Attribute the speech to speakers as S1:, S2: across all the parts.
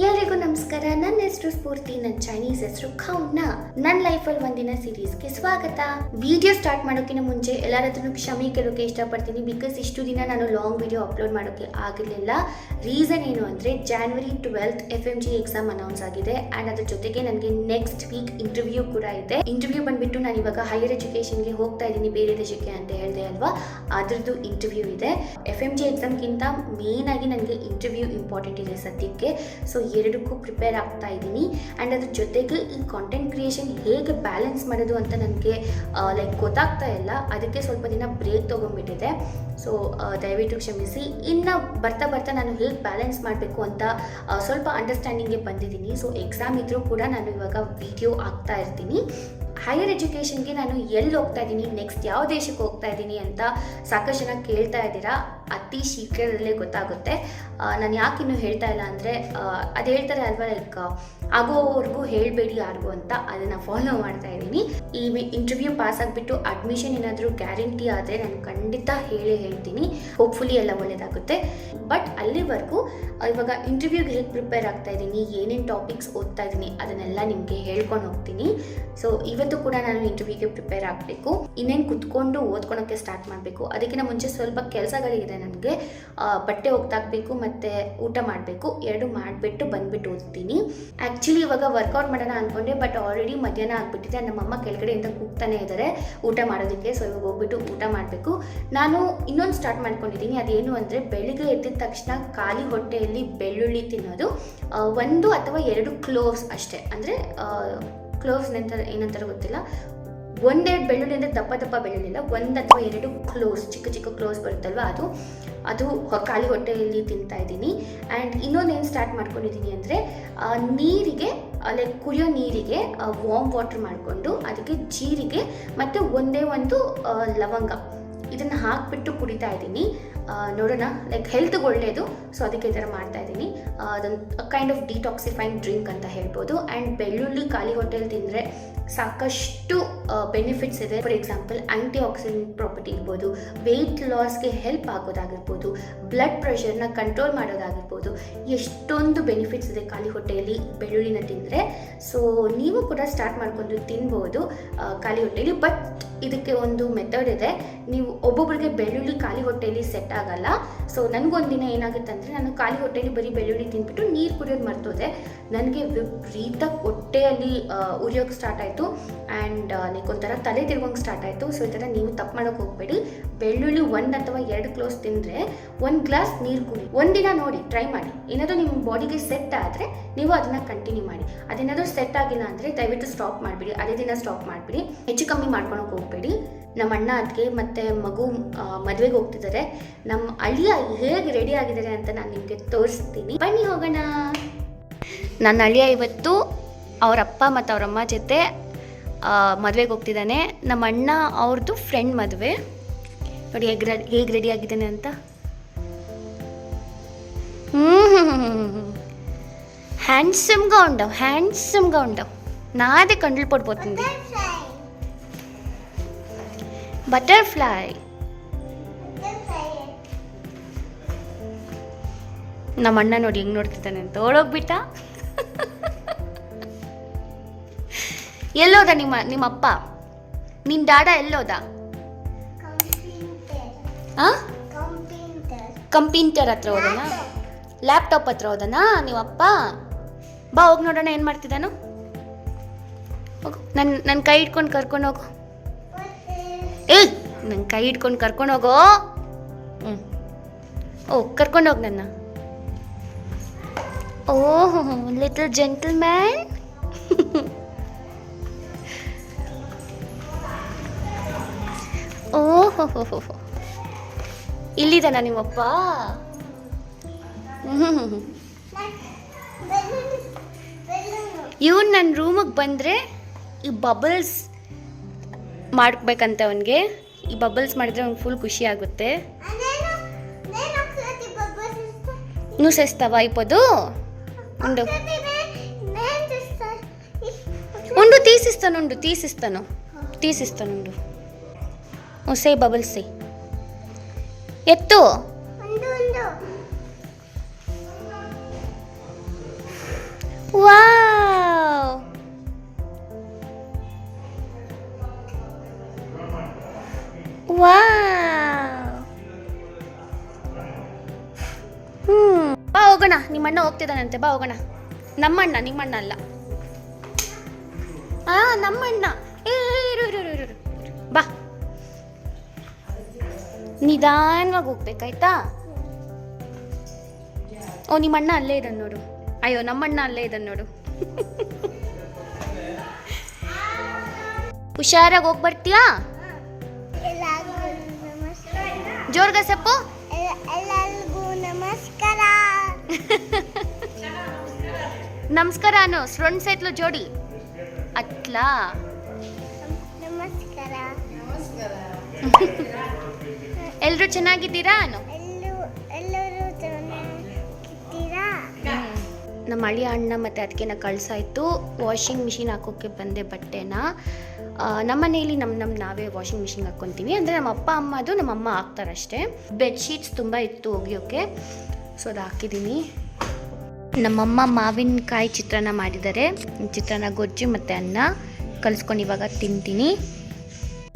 S1: Yeah. ಎಲ್ಲರಿಗೂ ನಮಸ್ಕಾರ. ನನ್ನ ಹೆಸರು ಸ್ಫೂರ್ತಿ, ನನ್ನ ಚೈನೀಸ್ ಹೆಸರು ಖೌನ ನನ್ನ ಲೈಫಲ್ಲಿ ಒಂದಿನ ಸೀರೀಸ್ಗೆ ಸ್ವಾಗತ. ವಿಡಿಯೋ ಸ್ಟಾರ್ಟ್ ಮಾಡೋಕ್ಕಿಂತ ಮುಂಚೆ ಎಲ್ಲರ ಹತ್ರನೂ ಕ್ಷಮೆ ಕೇಳೋಕೆ ಇಷ್ಟಪಡ್ತೀನಿ ಬಿಕಾಸ್ ಇಷ್ಟು ದಿನ ನಾನು ಲಾಂಗ್ ವಿಡಿಯೋ ಅಪ್ಲೋಡ್ ಮಾಡೋಕ್ಕೆ ಆಗಿರಲಿಲ್ಲ. ರೀಸನ್ ಏನು ಅಂದರೆ January twelfth F M G exam announce ಆಗಿದೆ ಆ್ಯಂಡ್ ಅದ್ರ ಜೊತೆಗೆ ನನಗೆ ನೆಕ್ಸ್ಟ್ ವೀಕ್ ಇಂಟರ್ವ್ಯೂ ಕೂಡ ಇದೆ. ಇಂಟರ್ವ್ಯೂ ಬಂದ್ಬಿಟ್ಟು ನಾನು ಇವಾಗ ಹೈಯರ್ ಎಜುಕೇಷನ್ಗೆ ಹೋಗ್ತಾ ಇದ್ದೀನಿ, ಬೇರೆ ದೇಶಕ್ಕೆ ಅಂತ ಹೇಳಿದೆ ಅಲ್ವಾ? ಅದ್ರದ್ದು ಇಂಟರ್ವ್ಯೂ ಇದೆ. ಎಫ್ ಎಂ ಜಿ ಎಕ್ಸಾಮ್ಗಿಂತ ಮೇನ್ ಆಗಿ ನನಗೆ ಇಂಟರ್ವ್ಯೂ ಇಂಪಾರ್ಟೆಂಟ್ ಇದೆ ಸದ್ಯಕ್ಕೆ. ಸೊ ಎರಡಕ್ಕೂ ಪ್ರಿಪೇರ್ ಆಗ್ತಾ ಇದ್ದೀನಿ. ಆ್ಯಂಡ್ ಅದ್ರ ಜೊತೆಗೆ ಈ ಕಾಂಟೆಂಟ್ ಕ್ರಿಯೇಷನ್ ಹೇಗೆ ಬ್ಯಾಲೆನ್ಸ್ ಮಾಡೋದು ಅಂತ ನನಗೆ ಲೈಕ್ ಗೊತ್ತಾಗ್ತಾ ಇಲ್ಲ. ಅದಕ್ಕೆ ಸ್ವಲ್ಪ ದಿನ ಬ್ರೇಕ್ ತೊಗೊಂಡ್ಬಿಟ್ಟಿದೆ ಸೊ ದಯವಿಟ್ಟು ಕ್ಷಮಿಸಿ. ಇನ್ನು ಬರ್ತಾ ಬರ್ತಾ ನಾನು ಹೇಗೆ ಬ್ಯಾಲೆನ್ಸ್ ಮಾಡಬೇಕು ಅಂತ ಸ್ವಲ್ಪ ಅಂಡರ್ಸ್ಟ್ಯಾಂಡಿಂಗ್ಗೆ ಬಂದಿದ್ದೀನಿ. ಸೊ ಎಕ್ಸಾಮ್ ಇದ್ದರೂ ಕೂಡ ನಾನು ಇವಾಗ ವಿಡಿಯೋ ಆಗ್ತಾ ಇರ್ತೀನಿ. ಹೈಯರ್ ಎಜುಕೇಷನ್ಗೆ ನಾನು ಎಲ್ಲಿ ಹೋಗ್ತಾ ಇದ್ದೀನಿ ನೆಕ್ಸ್ಟ್ ಯಾವ ದೇಶಕ್ಕೆ ಹೋಗ್ತಾ ಇದ್ದೀನಿ ಅಂತ ಸಾಕಷ್ಟು ಜನ ಕೇಳ್ತಾ ಇದ್ದೀರಾ. ಅತಿ ಶೀಘ್ರದಲ್ಲೇ ಗೊತ್ತಾಗುತ್ತೆ. ನಾನು ಯಾಕೆ ಇನ್ನೂ ಹೇಳ್ತಾ ಇಲ್ಲ ಅಂದರೆ ಅದು ಹೇಳ್ತಾರೆ ಅಲ್ವಾ ಲೈಕ್ ಆಗೋವರೆಗೂ ಹೇಳಬೇಡಿ ಯಾರಿಗೂ ಅಂತ ಅದನ್ನು ಫಾಲೋ ಮಾಡ್ತಾ ಇದ್ದೀನಿ. ಈ ಇಂಟರ್ವ್ಯೂ ಪಾಸ್ ಆಗಿಬಿಟ್ಟು ಅಡ್ಮಿಷನ್ ಏನಾದರೂ ಗ್ಯಾರಂಟಿ ಆದರೆ ನಾನು ಖಂಡಿತ ಹೇಳಿ ಹೇಳ್ತೀನಿ. ಹೋಪ್ಫುಲಿ ಎಲ್ಲ ಒಳ್ಳೆಯದಾಗುತ್ತೆ ಬಟ್ ಅಲ್ಲಿವರೆಗೂ ಇವಾಗ ಇಂಟರ್ವ್ಯೂಗೆ ಹೇಗೆ ಪ್ರಿಪೇರ್ ಆಗ್ತಾ ಇದ್ದೀನಿ, ಏನೇನು ಟಾಪಿಕ್ಸ್ ಓದ್ತಾ ಇದ್ದೀನಿ ಅದನ್ನೆಲ್ಲ ನಿಮಗೆ ಹೇಳ್ಕೊಂಡು ಹೋಗ್ತೀನಿ. ಸೊ ಇವತ್ತು ಕೂಡ ನಾನು ಇಂಟರ್ವ್ಯೂಗೆ ಪ್ರಿಪೇರ್ ಆಗಬೇಕು. ಇನ್ನೇನು ಕುತ್ಕೊಂಡು ಓದ್ಕೊಳಕ್ಕೆ ಸ್ಟಾರ್ಟ್ ಮಾಡಬೇಕು. ಅದಕ್ಕಿಂತ ಮುಂಚೆ ಸ್ವಲ್ಪ ಕೆಲಸಗಳಿದೆ ನನಗೆ ಬಟ್ಟೆ ಒಗ್ದಾಕಬೇಕು ಮತ್ತು ಊಟ ಮಾಡಬೇಕು. ಎರಡು ಮಾಡಿಬಿಟ್ಟು ಬಂದ್ಬಿಟ್ಟು ಓದ್ತೀನಿ. ಆ್ಯಕ್ಚುಲಿ ಇವಾಗ ವರ್ಕೌಟ್ ಮಾಡೋಣ ಅಂದ್ಕೊಂಡೆ ಬಟ್ ಆಲ್ರೆಡಿ ಮಧ್ಯಾಹ್ನ ಆಗಿಬಿಟ್ಟಿದೆ. ನಮ್ಮಮ್ಮ ಕೆಳಗಡೆಯಿಂದ ಕೂಗ್ತಾನೆ ಇದ್ದಾರೆ ಊಟ ಮಾಡೋದಕ್ಕೆ. ಸೊ ಇವಾಗ ಹೋಗ್ಬಿಟ್ಟು ಊಟ ಮಾಡಬೇಕು. ನಾನು ಇನ್ನೊಂದು ಸ್ಟಾರ್ಟ್ ಮಾಡ್ಕೊಂಡಿದ್ದೀನಿ. ಅದೇನು ಅಂದರೆ ಬೆಳಿಗ್ಗೆ ಎದ್ದಿದ ತಕ್ಷಣ ಖಾಲಿ ಹೊಟ್ಟೆಯಲ್ಲಿ ಬೆಳ್ಳುಳ್ಳಿ ತಿನ್ನೋದು. ಒಂದು ಅಥವಾ ಎರಡು ಕ್ಲೋವ್ಸ್ ಅಷ್ಟೇ. ಅಂದರೆ ಕ್ಲೋವ್ಸ್ ನಂತರ ಏನಂತಾರೆ ಗೊತ್ತಿಲ್ಲ. ಒಂದೆರಡು ಬೆಳ್ಳುಳ್ಳಿ ಅಂದರೆ ದಪ್ಪ ದಪ್ಪ ಬೆಳ್ಳುಳ್ಳಿ ಒಂದು ಅಥವಾ ಎರಡು ಕ್ಲೋಸ್ ಚಿಕ್ಕ ಚಿಕ್ಕ ಕ್ಲೋಸ್ ಬರುತ್ತಲ್ವ ಅದು? ಅದು ಖಾಲಿ ಹೊಟ್ಟೆಯಲ್ಲಿ ತಿಂತಾ ಇದ್ದೀನಿ. ಆ್ಯಂಡ್ ಇನ್ನೊಂದು ಏನು ಸ್ಟಾರ್ಟ್ ಮಾಡ್ಕೊಂಡಿದ್ದೀನಿ ಅಂದರೆ ನೀರಿಗೆ ಲೈಕ್ ಕುಡಿಯೋ ನೀರಿಗೆ ವಾಮ್ ವಾಟರ್ ಮಾಡಿಕೊಂಡು ಅದಕ್ಕೆ ಜೀರಿಗೆ ಮತ್ತು ಒಂದೇ ಒಂದು ಲವಂಗ. ಇದನ್ನು ಹಾಕಿಬಿಟ್ಟು ಕುಡಿತಾ ಇದ್ದೀನಿ. ನೋಡೋಣ. ಲೈಕ್ ಹೆಲ್ತ್ಗೆ ಒಳ್ಳೆಯದು ಸೊ ಅದಕ್ಕೆ ಈ ಥರ ಮಾಡ್ತಾ ಇದ್ದೀನಿ. ಅದೊಂದು ಕೈಂಡ್ ಆಫ್ ಡಿಟಾಕ್ಸಿಫೈಂಗ್ ಡ್ರಿಂಕ್ ಅಂತ ಹೇಳ್ಬೋದು. ಆ್ಯಂಡ್ ಬೆಳ್ಳುಳ್ಳಿ ಖಾಲಿ ಹೋಟೆಲ್ ತಿಂದರೆ ಸಾಕಷ್ಟು ಬೆನಿಫಿಟ್ಸ್ ಇದೆ. For example anti oxidant property ಇರ್ಬೋದು ವೆಯ್ಟ್ ಲಾಸ್ಗೆ ಹೆಲ್ಪ್ ಆಗೋದಾಗಿರ್ಬೋದು. ಬ್ಲಡ್ ಪ್ರೆಷರ್ನ ಕಂಟ್ರೋಲ್ ಮಾಡೋದಾಗಿರ್ಬೋದು. ಎಷ್ಟೊಂದು ಬೆನಿಫಿಟ್ಸ್ ಇದೆ ಖಾಲಿ ಹೊಟ್ಟೆಯಲ್ಲಿ ಬೆಳ್ಳುಳ್ಳಿನ ತಿಂದರೆ. ಸೊ ನೀವು ಕೂಡ ಸ್ಟಾರ್ಟ್ ಮಾಡ್ಕೊಂಡು ತಿನ್ಬೋದು ಖಾಲಿ ಹೊಟ್ಟೆಯಲ್ಲಿ ಬಟ್ ಇದಕ್ಕೆ ಒಂದು ಮೆಥಡ್ ಇದೆ. ನೀವು ಒಬ್ಬೊಬ್ಬರಿಗೆ ಬೆಳ್ಳುಳ್ಳಿ ಖಾಲಿ ಹೊಟ್ಟೆಯಲ್ಲಿ ಸೆಟ್ ಆಗಲ್ಲ. ಸೊ ನನಗೊಂದಿನ ಏನಾಗುತ್ತೆ ಅಂದರೆ ನಾನು ಖಾಲಿ ಹೊಟ್ಟೆಯಲ್ಲಿ ಬರೀ ಬೆಳ್ಳುಳ್ಳಿ ತಿಂದ್ಬಿಟ್ಟು ನೀರು ಕುಡಿಯೋದು ಮರ್ತೋದೆ. ನನಗೆ ವಿಪರೀತ ಹೊಟ್ಟೆಯಲ್ಲಿ ಉರಿಯೋಕ್ಕೆ ಸ್ಟಾರ್ಟ್ ಆಯಿತು. ಆ್ಯಂಡ್ ಒಂಥರ ತಲೆ ತಿರುಗೋಂಗೆ ಸ್ಟಾರ್ಟ್ ಆಯಿತು. ಸೊ ಈ ಥರ ನೀವು ತಪ್ಪು ಮಾಡೋಕ್ಕೆ ಹೋಗಬೇಡಿ. ಬೆಳ್ಳುಳ್ಳಿ ಒಂದು ಅಥವಾ ಎರಡು ಕ್ಲೋಸ್ ತಿಂದರೆ ಒಂದು ಗ್ಲಾಸ್ ನೀರು ಕುಡಿ. ಒಂದಿನ ನೋಡಿ ಟ್ರೈ ಮಾಡಿ. ಏನಾದರೂ ನಿಮ್ಮ ಬಾಡಿಗೆ ಸೆಟ್ ಆದರೆ ನೀವು ಅದನ್ನು ಕಂಟಿನ್ಯೂ ಮಾಡಿ. ಅದೇನಾದರೂ ಸೆಟ್ ಆಗಿಲ್ಲ ಅಂದರೆ ದಯವಿಟ್ಟು ಸ್ಟಾಪ್ ಮಾಡಿಬಿಡಿ. ಅದೇ ದಿನ ಸ್ಟಾಪ್ ಮಾಡಿಬಿಡಿ. ಹೆಚ್ಚು ಕಮ್ಮಿ ಮಾಡ್ಕೊಳಕ್ಕೆ ಹೋಗಬೇಡಿ. ನಮ್ಮ ಅಣ್ಣ ಅದಕ್ಕೆ ಮತ್ತು ಮಗು ಮದುವೆಗೆ ಹೋಗ್ತಿದ್ದಾರೆ ನಮ್ಮ ಅಳಿಯ ಹೇಗೆ ರೆಡಿ ಆಗಿದ್ದಾರೆ ಅಂತ ನಾನು ನಿಮಗೆ ತೋರಿಸ್ತೀನಿ ಬನ್ನಿ ಹೋಗೋಣ ನನ್ನ ಅಳಿಯ ಇವತ್ತು ಅವ್ರ ಅಪ್ಪ ಮತ್ತು ಅವ್ರ ಅಮ್ಮ ಜೊತೆ ಮದುವೆಗೆ ಹೋಗ್ತಿದ್ದಾನೆ ನಮ್ಮ ಅಣ್ಣ ಅವ್ರದ್ದು ಫ್ರೆಂಡ್ ಮದುವೆ ನೋಡಿ ಹೇಗೆ ರೆಡಿ ಹೇಗೆ ರೆಡಿ ಆಗಿದ್ದಾನೆ ಅಂತ హ్యాండ్సమ్గా ఉండవు హ్యాండ్సమ్గా ఉండవు నాదే కండ్లు పడిపోతుంది ಬಟರ್ಫ್ಲೈ ನಮ್ಮ ಅಣ್ಣ ನೋಡಿ ಹೆಂಗ್ ನೋಡ್ತಿದ್ದಾನೆ ಅಂತ. ಓಡೋಗ್ಬಿಟ್ಟ? ಎಲ್ಲೋದ ನಿಮ್ಮ ಅಪ್ಪ? ನಿನ್ನ ಡಾಡ ಎಲ್ಲೋದ? ಕಂಪ್ಯೂಟರ್ ಹತ್ರ ಹೋದನಾ? ಲ್ಯಾಪ್ಟಾಪ್ ಹತ್ರ ಹೋದನಾ ಅಪ್ಪ? ಬಾ ಹೋಗಿ ನೋಡೋಣ, ಏನು ಮಾಡ್ತಿದ್ದಾನು? ಹೋಗು. ನನ್ನ ನನ್ನ ಕೈ ಇಟ್ಕೊಂಡು ಕರ್ಕೊಂಡು ಹೋಗು. ಏಯ್ ನನ್ನ ಕೈ ಹಿಡ್ಕೊಂಡು ಕರ್ಕೊಂಡು ಹೋಗೋ. ಹ್ಞೂ ಓ, ಕರ್ಕೊಂಡು ಹೋಗಿ ನನ್ನ. ಓಹ್ ಲಿಟಲ್ ಜೆಂಟಲ್ ಮ್ಯಾನ್ ಓಹೋ ಇಲ್ಲಿದ್ದಾನ ನಿಮ್ಮಪ್ಪ? ಇವ್ನು ನನ್ನ ರೂಮಿಗೆ ಬಂದರೆ ಈ ಬಬಲ್ಸ್ ಮಾಡ್ಬೇಕಂತೆ ಅವನಿಗೆ ಈ ಬಬಲ್ಸ್ ಮಾಡಿದ್ರೆ ಅವ್ನಿಗೆ ಫುಲ್ ಖುಷಿ ಆಗುತ್ತೆ నువ్వు చేస్తావా అయిపోదు ఉండు ఉండు తీసిస్తాను ఉండు తీసిస్తాను తీసిస్తాను ఉండు ಸೇ ಬಬಲ್ ಸೇ ಎತ್ತು
S2: ಒಂದು
S1: ಹೋಗೋಣ ನಿಮ್ಮಣ್ಣ ಹೋಗ್ತಿದ್ದಾನಂತೆ ಬಾ ಹೋಗೋಣ. ನಮ್ಮಣ್ಣ ನಿಮ್ಮಣ್ಣ ಅಲ್ಲ. ಆ ನಮ್ಮಣ್ಣ. ಇರು ಇರು ಇರು, ಇರು. ಬಾ. ನಿಧಾನವಾಗಿ ಹೋಗ್ಬೇಕಾಯ್ತಾ? ಓ ನಿಮ್ಮಣ್ಣ ಅಲ್ಲೇ ಇದ್ದಾನೆ ನೋಡು. ಅಯ್ಯೋ ನಮ್ಮಣ್ಣ ಅಲ್ಲೇ ಇದ್ದಾನೆ ನೋಡು. ಹುಷಾರಾಗಿ
S2: ಹೋಗ್ಬರ್ತೀಯಾ
S1: ಜೋರ್ಗ ಸಪ್ಪು?
S2: ನಮಸ್ಕಾರ
S1: ಅನು ಫ್ರೆಂಡ್ ಸೈತ್ಲು ಜೋಡಿ. ಅಟ್ಲಾ.
S2: ನಮಸ್ಕಾರ.
S1: ಚೆನ್ನಾಗಿದ್ದೀರಾ ಅನು?
S2: ಎಲ್ಲರೂ ಚೆನ್ನಾಗಿದ್ದೀರಾ?
S1: ನಮ್ಮ ಅಳಿಯ ಅಣ್ಣ ಮತ್ತು ಅದಕ್ಕೆನ ಕಳ್ಸಾಯ್ತು. ವಾಷಿಂಗ್ ಮಿಷಿನ್ ಹಾಕೋಕ್ಕೆ ಬಂದೆ ಬಟ್ಟೆನ. ನಮ್ಮ ಮನೆಯಲ್ಲಿ ನಮ್ಮ ನಮ್ಮ ನಾವೇ ವಾಷಿಂಗ್ ಮಿಷಿನ್ ಹಾಕ್ಕೊತೀವಿ ಅಂದರೆ ನಮ್ಮ ಅಪ್ಪ ಅಮ್ಮ ಅದು ನಮ್ಮ ಅಮ್ಮ ಹಾಕ್ತಾರಷ್ಟೇ. ಬೆಡ್ಶೀಟ್ಸ್ ತುಂಬ ಇತ್ತು ಒಗೆಯೋಕ್ಕೆ ಸೊ ಅದು ಹಾಕಿದ್ದೀನಿ ನಮ್ಮಮ್ಮ ಮಾವಿನಕಾಯಿ ಚಿತ್ರಾನ್ನ ಮಾಡಿದ್ದಾರೆ. ಚಿತ್ರಾನ್ನ ಗೊಜ್ಜು ಮತ್ತು ಅನ್ನ ಕಲಿಸ್ಕೊಂಡು ಇವಾಗ ತಿಂತೀನಿ.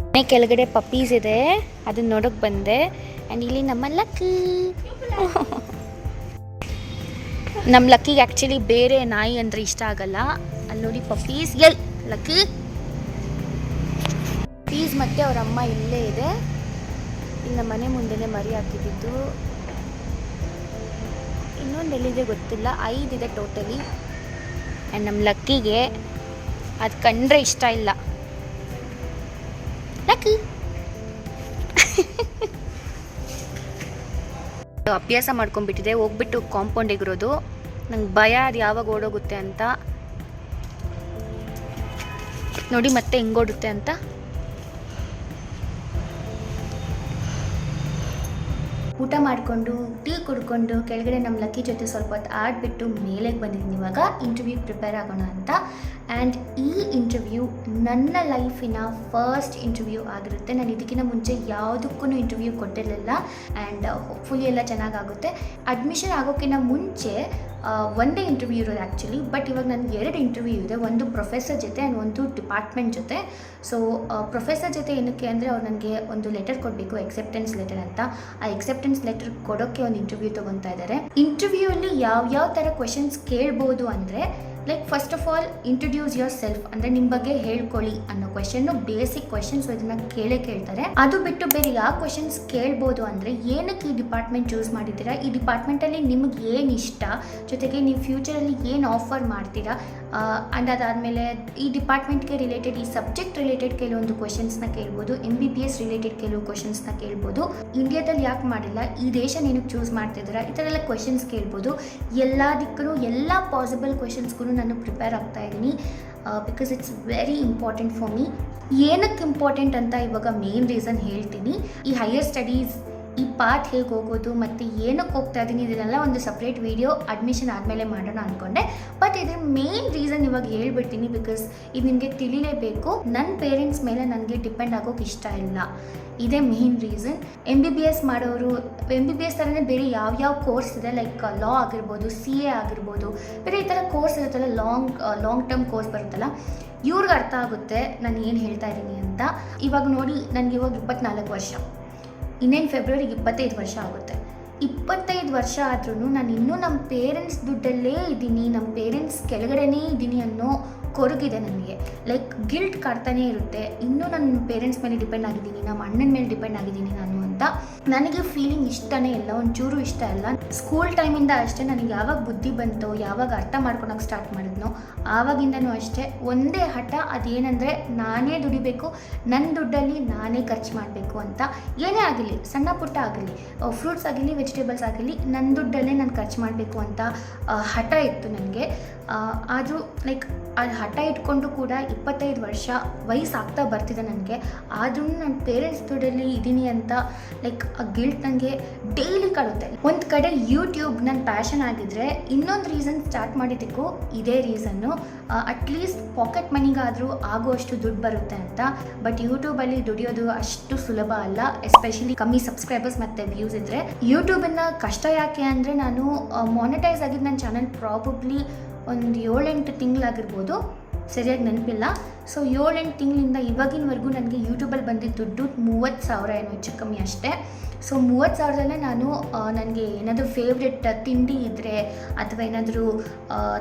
S1: ಮನೆ ಕೆಳಗಡೆ ಪಪ್ಪೀಸ್ ಇದೆ. ಅದನ್ನ ನೋಡೋಕೆ ಬಂದೆ. ಆ್ಯಂಡ್ ಇಲ್ಲಿ ನಮ್ಮ ಲಕ್ಕಿ. ನಮ್ಮ ಲಕ್ಕಿಗೆ ಆ್ಯಕ್ಚುಲಿ ಬೇರೆ ನಾಯಿ ಅಂದರೆ ಇಷ್ಟ ಆಗಲ್ಲ. ಅಲ್ಲಿ ನೋಡಿ ಪಪ್ಪೀಸ್. L, lucky? ಪೀಸ್ ಮತ್ತೆ ಅವ್ರ ಅಮ್ಮ ಇಲ್ಲೇ ಇದೆ. ಇಲ್ಲಿ ನಮ್ಮ ಮನೆ ಮುಂದೆನೇ ಮರಿ ಹಾಕಿದ್ದು. ಇನ್ನೊಂದು ಎಲ್ಲಿದೆ ಗೊತ್ತಿಲ್ಲ. ಐದಿದೆ ಟೋಟಲಿ. ಆ್ಯಂಡ್ ನಮ್ಮ ಲಕ್ಕಿಗೆ ಅದು ಕಂಡ್ರೆ ಇಷ್ಟ ಇಲ್ಲ. ಲಕ್ಕಿ. ಅಭ್ಯಾಸ ಮಾಡ್ಕೊಂಡ್ಬಿಟ್ಟಿದೆ. ಹೋಗ್ಬಿಟ್ಟು ಕಾಂಪೌಂಡ್ ಇರೋದು ನಂಗೆ ಭಯ ಅದು ಯಾವಾಗ ಓಡೋಗುತ್ತೆ ಅಂತ. ನೋಡಿ ಮತ್ತೆ ಹೆಂಗೋಡುತ್ತೆ ಅಂತ. ಊಟ ಮಾಡಿಕೊಂಡು, ಟೀ ಕುಡ್ಕೊಂಡು ಕೆಳಗಡೆ ನಮ್ಮ ಲಕ್ಕಿ ಜೊತೆ ಸ್ವಲ್ಪ ಹೊತ್ತು ಆಡ್ಬಿಟ್ಟು ಮೇಲೆಗೆ ಬಂದಿದ್ದೀನಿ. ಇವಾಗ ಇಂಟರ್ವ್ಯೂ ಪ್ರಿಪೇರ್ ಆಗೋಣ ಅಂತ ಆ್ಯಂಡ್ ಈ ಇಂಟರ್ವ್ಯೂ ನನ್ನ ಲೈಫಿನ ಫಸ್ಟ್ ಇಂಟರ್ವ್ಯೂ ಆಗಿರುತ್ತೆ. ನಾನು ಇದಕ್ಕಿಂತ ಮುಂಚೆ ಯಾವುದಕ್ಕೂ ಇಂಟರ್ವ್ಯೂ ಕೊಟ್ಟಿರಲಿಲ್ಲ. ಆ್ಯಂಡ್ ಹೋಪ್ಫುಲಿ ಎಲ್ಲ ಚೆನ್ನಾಗಾಗುತ್ತೆ. ಅಡ್ಮಿಷನ್ ಆಗೋಕ್ಕಿಂತ ಮುಂಚೆ ಆ, ಒಂದೇ ಇಂಟರ್ವ್ಯೂ ಇರೋದು ಆ್ಯಕ್ಚುಲಿ ಬಟ್ ಇವಾಗ ನನಗೆ ಎರಡು ಇಂಟರ್ವ್ಯೂ ಇದೆ. ಒಂದು ಪ್ರೊಫೆಸರ್ ಜೊತೆ ಆ್ಯಂಡ್ ಒಂದು ಡಿಪಾರ್ಟ್ಮೆಂಟ್ ಜೊತೆ. ಸೊ ಪ್ರೊಫೆಸರ್ ಜೊತೆ ಏನಕ್ಕೆ ಅಂದರೆ ಅವ್ರು ನನಗೆ ಒಂದು ಲೆಟರ್ ಕೊಡಬೇಕು ಎಕ್ಸೆಪ್ಟೆನ್ಸ್ ಲೆಟರ್ ಅಂತ. ಆ ಎಕ್ಸೆಪ್ಟೆನ್ಸ್ ಲೆಟರ್ ಕೊಡೋಕ್ಕೆ ಒಂದು ಇಂಟರ್ವ್ಯೂ ತೊಗೊತಾ ಇದ್ದಾರೆ. ಇಂಟರ್ವ್ಯೂ ಅಲ್ಲಿ ಯಾವ ಯಾವ ಥರ ಕ್ವೆಶನ್ಸ್ ಕೇಳ್ಬೋದು ಅಂದರೆ like first of all introduce yourself ಅಂದರೆ ನಿಮ್ಮ ಬಗ್ಗೆ ಹೇಳ್ಕೊಳ್ಳಿ ಅನ್ನೋ ಕ್ವೆಶನ್ ಬೇಸಿಕ್ ಕ್ವೆಶನ್ಸ್ ಇದನ್ನ ಕೇಳೇ ಕೇಳ್ತಾರೆ. ಅದು ಬಿಟ್ಟು ಬೇರೆ ಯಾವ ಕ್ವೆಶನ್ಸ್ ಕೇಳ್ಬೋದು ಅಂದರೆ ಏನಕ್ಕೆ ಈ ಡಿಪಾರ್ಟ್ಮೆಂಟ್ ಚೂಸ್ ಮಾಡಿದ್ದೀರಾ? ಈ ಡಿಪಾರ್ಟ್ಮೆಂಟಲ್ಲಿ ನಿಮ್ಗೆ ಏನು ಇಷ್ಟ? ಜೊತೆಗೆ ನೀವು ಫ್ಯೂಚರಲ್ಲಿ ಏನು ಆಫರ್ ಮಾಡ್ತೀರಾ? ಆ್ಯಂಡ್ ಅದಾದಮೇಲೆ ಈ ಡಿಪಾರ್ಟ್ಮೆಂಟ್ಗೆ ರಿಲೇಟೆಡ್ ಈ ಸಬ್ಜೆಕ್ಟ್ ರಿಲೇಟೆಡ್ ಕೆಲವೊಂದು ಕ್ವಶನ್ಸ್ನ ಕೇಳ್ಬೋದು M B B S related ಕೆಲವು ಕ್ವಶನ್ಸ್ನ ಕೇಳ್ಬೋದು. ಇಂಡಿಯಾದಲ್ಲಿ ಯಾಕೆ ಮಾಡಿಲ್ಲ? ಈ ದೇಶ ಏನಕ್ಕೆ ಚೂಸ್ ಮಾಡ್ತಿದ್ದೀರಾ ಈ ಥರ ಎಲ್ಲ ಕ್ವಶನ್ಸ್ ಕೇಳ್ಬೋದು. ಎಲ್ಲ ದಿಕ್ಕೂ ಎಲ್ಲ ಪಾಸಿಬಲ್ ಕ್ವಶನ್ಸ್ಗೂ ನಾನು ಪ್ರಿಪೇರ್ ಆಗ್ತಾ ಇದ್ದೀನಿ. Because it's very important for me ಏನಕ್ಕೆ ಇಂಪಾರ್ಟೆಂಟ್ ಅಂತ ಇವಾಗ ಮೇನ್ ರೀಸನ್ ಹೇಳ್ತೀನಿ. ಈ ಹೈಯರ್ ಸ್ಟಡೀಸ್ ಈ ಪಾಠ ಹೇಗೆ ಹೋಗೋದು ಮತ್ತು ಏನಕ್ಕೆ ಹೋಗ್ತಾ ಇದ್ದೀನಿ ಇದನ್ನೆಲ್ಲ ಒಂದು ಸಪ್ರೇಟ್ ವೀಡಿಯೋ ಅಡ್ಮಿಷನ್ ಆದಮೇಲೆ ಮಾಡೋಣ ಅಂದ್ಕೊಂಡೆ ಬಟ್ ಇದ್ರ ಮೇನ್ ರೀಸನ್ ಇವಾಗ ಹೇಳ್ಬಿಡ್ತೀನಿ ಬಿಕಾಸ್ ಇದು ನಿಮಗೆ ತಿಳಿಲೇಬೇಕು. ನನ್ನ ಪೇರೆಂಟ್ಸ್ ಮೇಲೆ ನನಗೆ ಡಿಪೆಂಡ್ ಆಗೋಕೆ ಇಷ್ಟ ಇಲ್ಲ. ಇದೇ main reason M B B S ಮಾಡೋರು ಎಂ ಬಿ ಬಿ ಎಸ್ ಥರನೇ ಬೇರೆ ಯಾವ್ಯಾವ ಕೋರ್ಸ್ ಇದೆ ಲೈಕ್ ಲಾ ಆಗಿರ್ಬೋದು ಸಿ ಎ ಆಗಿರ್ಬೋದು, ಬೇರೆ ಈ ಥರ ಕೋರ್ಸ್ ಇರುತ್ತಲ್ಲ ಲಾಂಗ್ ಲಾಂಗ್ ಟರ್ಮ್ ಕೋರ್ಸ್ ಬರುತ್ತಲ್ಲ, ಇವ್ರಿಗೆ ಅರ್ಥ ಆಗುತ್ತೆ ನಾನು ಏನು ಹೇಳ್ತಾ ಇದ್ದೀನಿ ಅಂತ. ಇವಾಗ ನೋಡಿ, ನನಗೆ ಇವಾಗ ಇಪ್ಪತ್ನಾಲ್ಕು ವರ್ಷ. ಇನ್ನೇನು ಫೆಬ್ರವರಿಗೆ ಇಪ್ಪತ್ತೈದು ವರ್ಷ ಆಗುತ್ತೆ. ಇಪ್ಪತ್ತೈದು ವರ್ಷ ಆದ್ರೂ ನಾನು ಇನ್ನೂ ನಮ್ಮ ಪೇರೆಂಟ್ಸ್ ದುಡ್ಡಲ್ಲೇ ಇದ್ದೀನಿ ನಮ್ಮ ಪೇರೆಂಟ್ಸ್ ಕೆಳಗಡೆನೇ ಇದ್ದೀನಿ ಅನ್ನೋ ಕೊರಗಿದೆ ನನಗೆ. ಲೈಕ್ ಗಿಲ್ಟ್ ಕಾಡ್ತಾನೇ ಇರುತ್ತೆ. ಇನ್ನೂ ನನ್ನ ಪೇರೆಂಟ್ಸ್ ಮೇಲೆ ಡಿಪೆಂಡ್ ಆಗಿದ್ದೀನಿ ನಮ್ಮ ಅಣ್ಣನ ಮೇಲೆ ಡಿಪೆಂಡ್ ಆಗಿದ್ದೀನಿ ನಾನು. ಅಂತ. ನನಗೆ ಫೀಲಿಂಗ್ ಇಷ್ಟನೇ ಇಲ್ಲ, ಒಂಚೂರು ಇಷ್ಟ ಇಲ್ಲ. ಸ್ಕೂಲ್ ಟೈಮಿಂದ ಅಷ್ಟೇ ನನಗೆ ಯಾವಾಗ ಬುದ್ಧಿ ಬಂತೋ, ಯಾವಾಗ ಅರ್ಥ ಮಾಡ್ಕೊಳಕ್ಕೆ ಸ್ಟಾರ್ಟ್ ಮಾಡಿದ್ನೋ, ಆವಾಗಿಂದನೂ ಅಷ್ಟೇ. ಒಂದೇ ಹಠ, ಅದೇನೆಂದರೆ ನಾನೇ ದುಡಿಬೇಕು ನನ್ನ ದುಡ್ಡಲ್ಲಿ ನಾನೇ ಖರ್ಚು ಮಾಡಬೇಕು ಅಂತ. ಏನೇ ಆಗಿರಲಿ ಸಣ್ಣ ಪುಟ್ಟ ಆಗಿರಲಿ ಫ್ರೂಟ್ಸ್ ಆಗಿರಲಿ ವೆಜಿಟೇಬಲ್ಸ್ ಆಗಿರಲಿ ನನ್ನ ದುಡ್ಡಲ್ಲೇ ನಾನು ಖರ್ಚು ಮಾಡಬೇಕು ಅಂತ ಹಠ ಇತ್ತು ನನಗೆ. ಆದರೂ ಲೈಕ್ ಅದು ಹಠ ಇಟ್ಕೊಂಡು ಕೂಡ ಇಪ್ಪತ್ತೈದು ವರ್ಷ ವಯಸ್ಸಾಗ್ತಾ ಬರ್ತಿದೆ ನನಗೆ. ಆದ್ರೂ ನನ್ನ ಪೇರೆಂಟ್ಸ್ ದುಡ್ಡಲ್ಲಿ ಇದ್ದೀನಿ ಅಂತ ಲೈಕ್ ಆ ಗಿಲ್ಟ್ ನನಗೆ ಡೈಲಿ ಕಾಡುತ್ತೆ ಒಂದು ಕಡೆ ಯೂಟ್ಯೂಬ್ ನನ್ನ ಪ್ಯಾಷನ್ ಆಗಿದ್ರೆ, ಇನ್ನೊಂದು ರೀಸನ್ ಸ್ಟಾರ್ಟ್ ಮಾಡಿದ್ದಕ್ಕೂ ಇದೇ ರೀಸನ್ನು ಅಟ್ಲೀಸ್ಟ್ ಪಾಕೆಟ್ ಮನಿಗಾದರೂ ಆಗುವಷ್ಟು ದುಡ್ಡು ಬರುತ್ತೆ ಅಂತ. ಬಟ್ ಯೂಟ್ಯೂಬಲ್ಲಿ ದುಡಿಯೋದು ಅಷ್ಟು ಸುಲಭ ಅಲ್ಲ. ಎಸ್ಪೆಷಲಿ ಕಮ್ಮಿ ಸಬ್ಸ್ಕ್ರೈಬರ್ಸ್ ಮತ್ತು ವ್ಯೂಸ್ ಇದ್ದರೆ ಯೂಟ್ಯೂಬನ್ನು ಕಷ್ಟ ಯಾಕೆ ಅಂದರೆ ನಾನು ಮಾನಿಟೈಸ್ ಆಗಿದ್ದು ನನ್ನ ಚಾನಲ್ ಪ್ರಾಬಬ್ಲಿ ಒಂದು ಏಳೆಂಟು ತಿಂಗಳಾಗಿರ್ಬೋದು. ಸರಿಯಾಗಿ ನೆನಪಿಲ್ಲ. ಸೊ ಏಳೆಂಟು ತಿಂಗಳಿಂದ ಇವಾಗಿನವರೆಗೂ ನನಗೆ ಯೂಟ್ಯೂಬಲ್ಲಿ ಬಂದಿದ್ದ ದುಡ್ಡು ಮೂವತ್ತು ಸಾವಿರ ಏನೋ ಹೆಚ್ಚು ಕಮ್ಮಿ ಅಷ್ಟೇ. ಸೊ ಮೂವತ್ತು ಸಾವಿರದಲ್ಲೇ ನಾನು ನನಗೆ ಏನಾದರೂ ಫೇವ್ರೆಟ್ ತಿಂಡಿ ಇದ್ದರೆ ಅಥವಾ ಏನಾದರೂ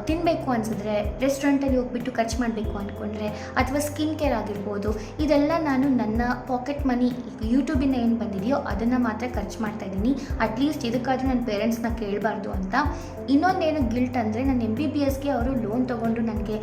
S1: ತಿನ್ನಬೇಕು ಅನಿಸಿದ್ರೆ ರೆಸ್ಟೋರೆಂಟಲ್ಲಿ ಹೋಗ್ಬಿಟ್ಟು ಖರ್ಚು ಮಾಡಬೇಕು ಅಂದ್ಕೊಂಡ್ರೆ ಅಥವಾ ಸ್ಕಿನ್ ಕೇರ್ ಆಗಿರ್ಬೋದು, ಇದೆಲ್ಲ ನಾನು ನನ್ನ ಪಾಕೆಟ್ ಮನಿ ಯೂಟ್ಯೂಬಿಂದ ಏನು ಬಂದಿದೆಯೋ ಅದನ್ನು ಮಾತ್ರ ಖರ್ಚು ಮಾಡ್ತಾ ಇದ್ದೀನಿ. ಅಟ್ಲೀಸ್ಟ್ ಇದಕ್ಕಾದರೂ ನನ್ನ ಪೇರೆಂಟ್ಸ್ನ ಕೇಳಬಾರ್ದು ಅಂತ. ಇನ್ನೊಂದೇನು ಗಿಲ್ಟ್ ಅಂದರೆ ನಾನು ಎಂ ಬಿ ಬಿ ಎಸ್ಗೆ ಅವರು ಲೋನ್ ತೊಗೊಂಡು ನನಗೆ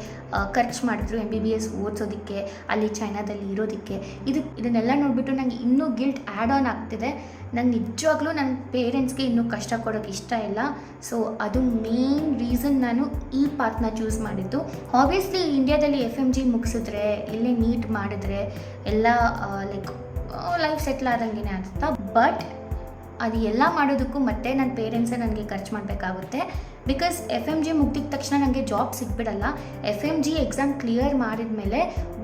S1: ಖರ್ಚು ಮಾಡಿದ್ರು ಎಂ ಬಿ ಬಿ ಎಸ್ ಓದಿಸೋದಕ್ಕೆ, ಅಲ್ಲಿ ಚೈನಾದಲ್ಲಿ ಇರೋದಕ್ಕೆ ಇದು ಇದನ್ನೆಲ್ಲ ನೋಡಿಬಿಟ್ಟು ನನಗೆ ಇನ್ನೂ ಗಿಲ್ಟ್ ಆ್ಯಡ್ ಆನ್ ಆಗ್ತಿದೆ. ನಂಗೆ ನಿಜವಾಗ್ಲೂ ನನ್ನ ಪೇರೆಂಟ್ಸ್ಗೆ ಇನ್ನೂ ಕಷ್ಟ ಕೊಡೋಕೆ ಇಷ್ಟ ಇಲ್ಲ. ಸೊ ಅದು ಮೇನ್ ರೀಸನ್ ನಾನು ಈ ಪಾತ್ನ ಚೂಸ್ ಮಾಡಿದ್ದು. ಆಬ್ವಿಯಸ್ಲಿ ಇಂಡಿಯಾದಲ್ಲಿ ಎಫ್ ಎಂ ಜಿ ಮುಗಿಸಿದ್ರೆ, ಇಲ್ಲೇ ನೀಟ್ ಮಾಡಿದ್ರೆ, ಎಲ್ಲ ಲೈಕ್ ಲೈಫ್ ಸೆಟ್ಲ್ ಆದಂಗೆ ಆಗ್ತಾ. ಬಟ್ ಅದು ಎಲ್ಲ ಮಾಡೋದಕ್ಕೂ ಮತ್ತೆ ನನ್ನ ಪೇರೆಂಟ್ಸೇ ನನಗೆ ಖರ್ಚು ಮಾಡಬೇಕಾಗುತ್ತೆ. ಬಿಕಾಸ್ ಎಫ್ ಎಂ ಜಿ ಮುಗ್ದಿದ ತಕ್ಷಣ ನನಗೆ job ಸಿಕ್ಬಿಡಲ್ಲ F M G exam clear ಮಾಡಿದ ಮೇಲೆ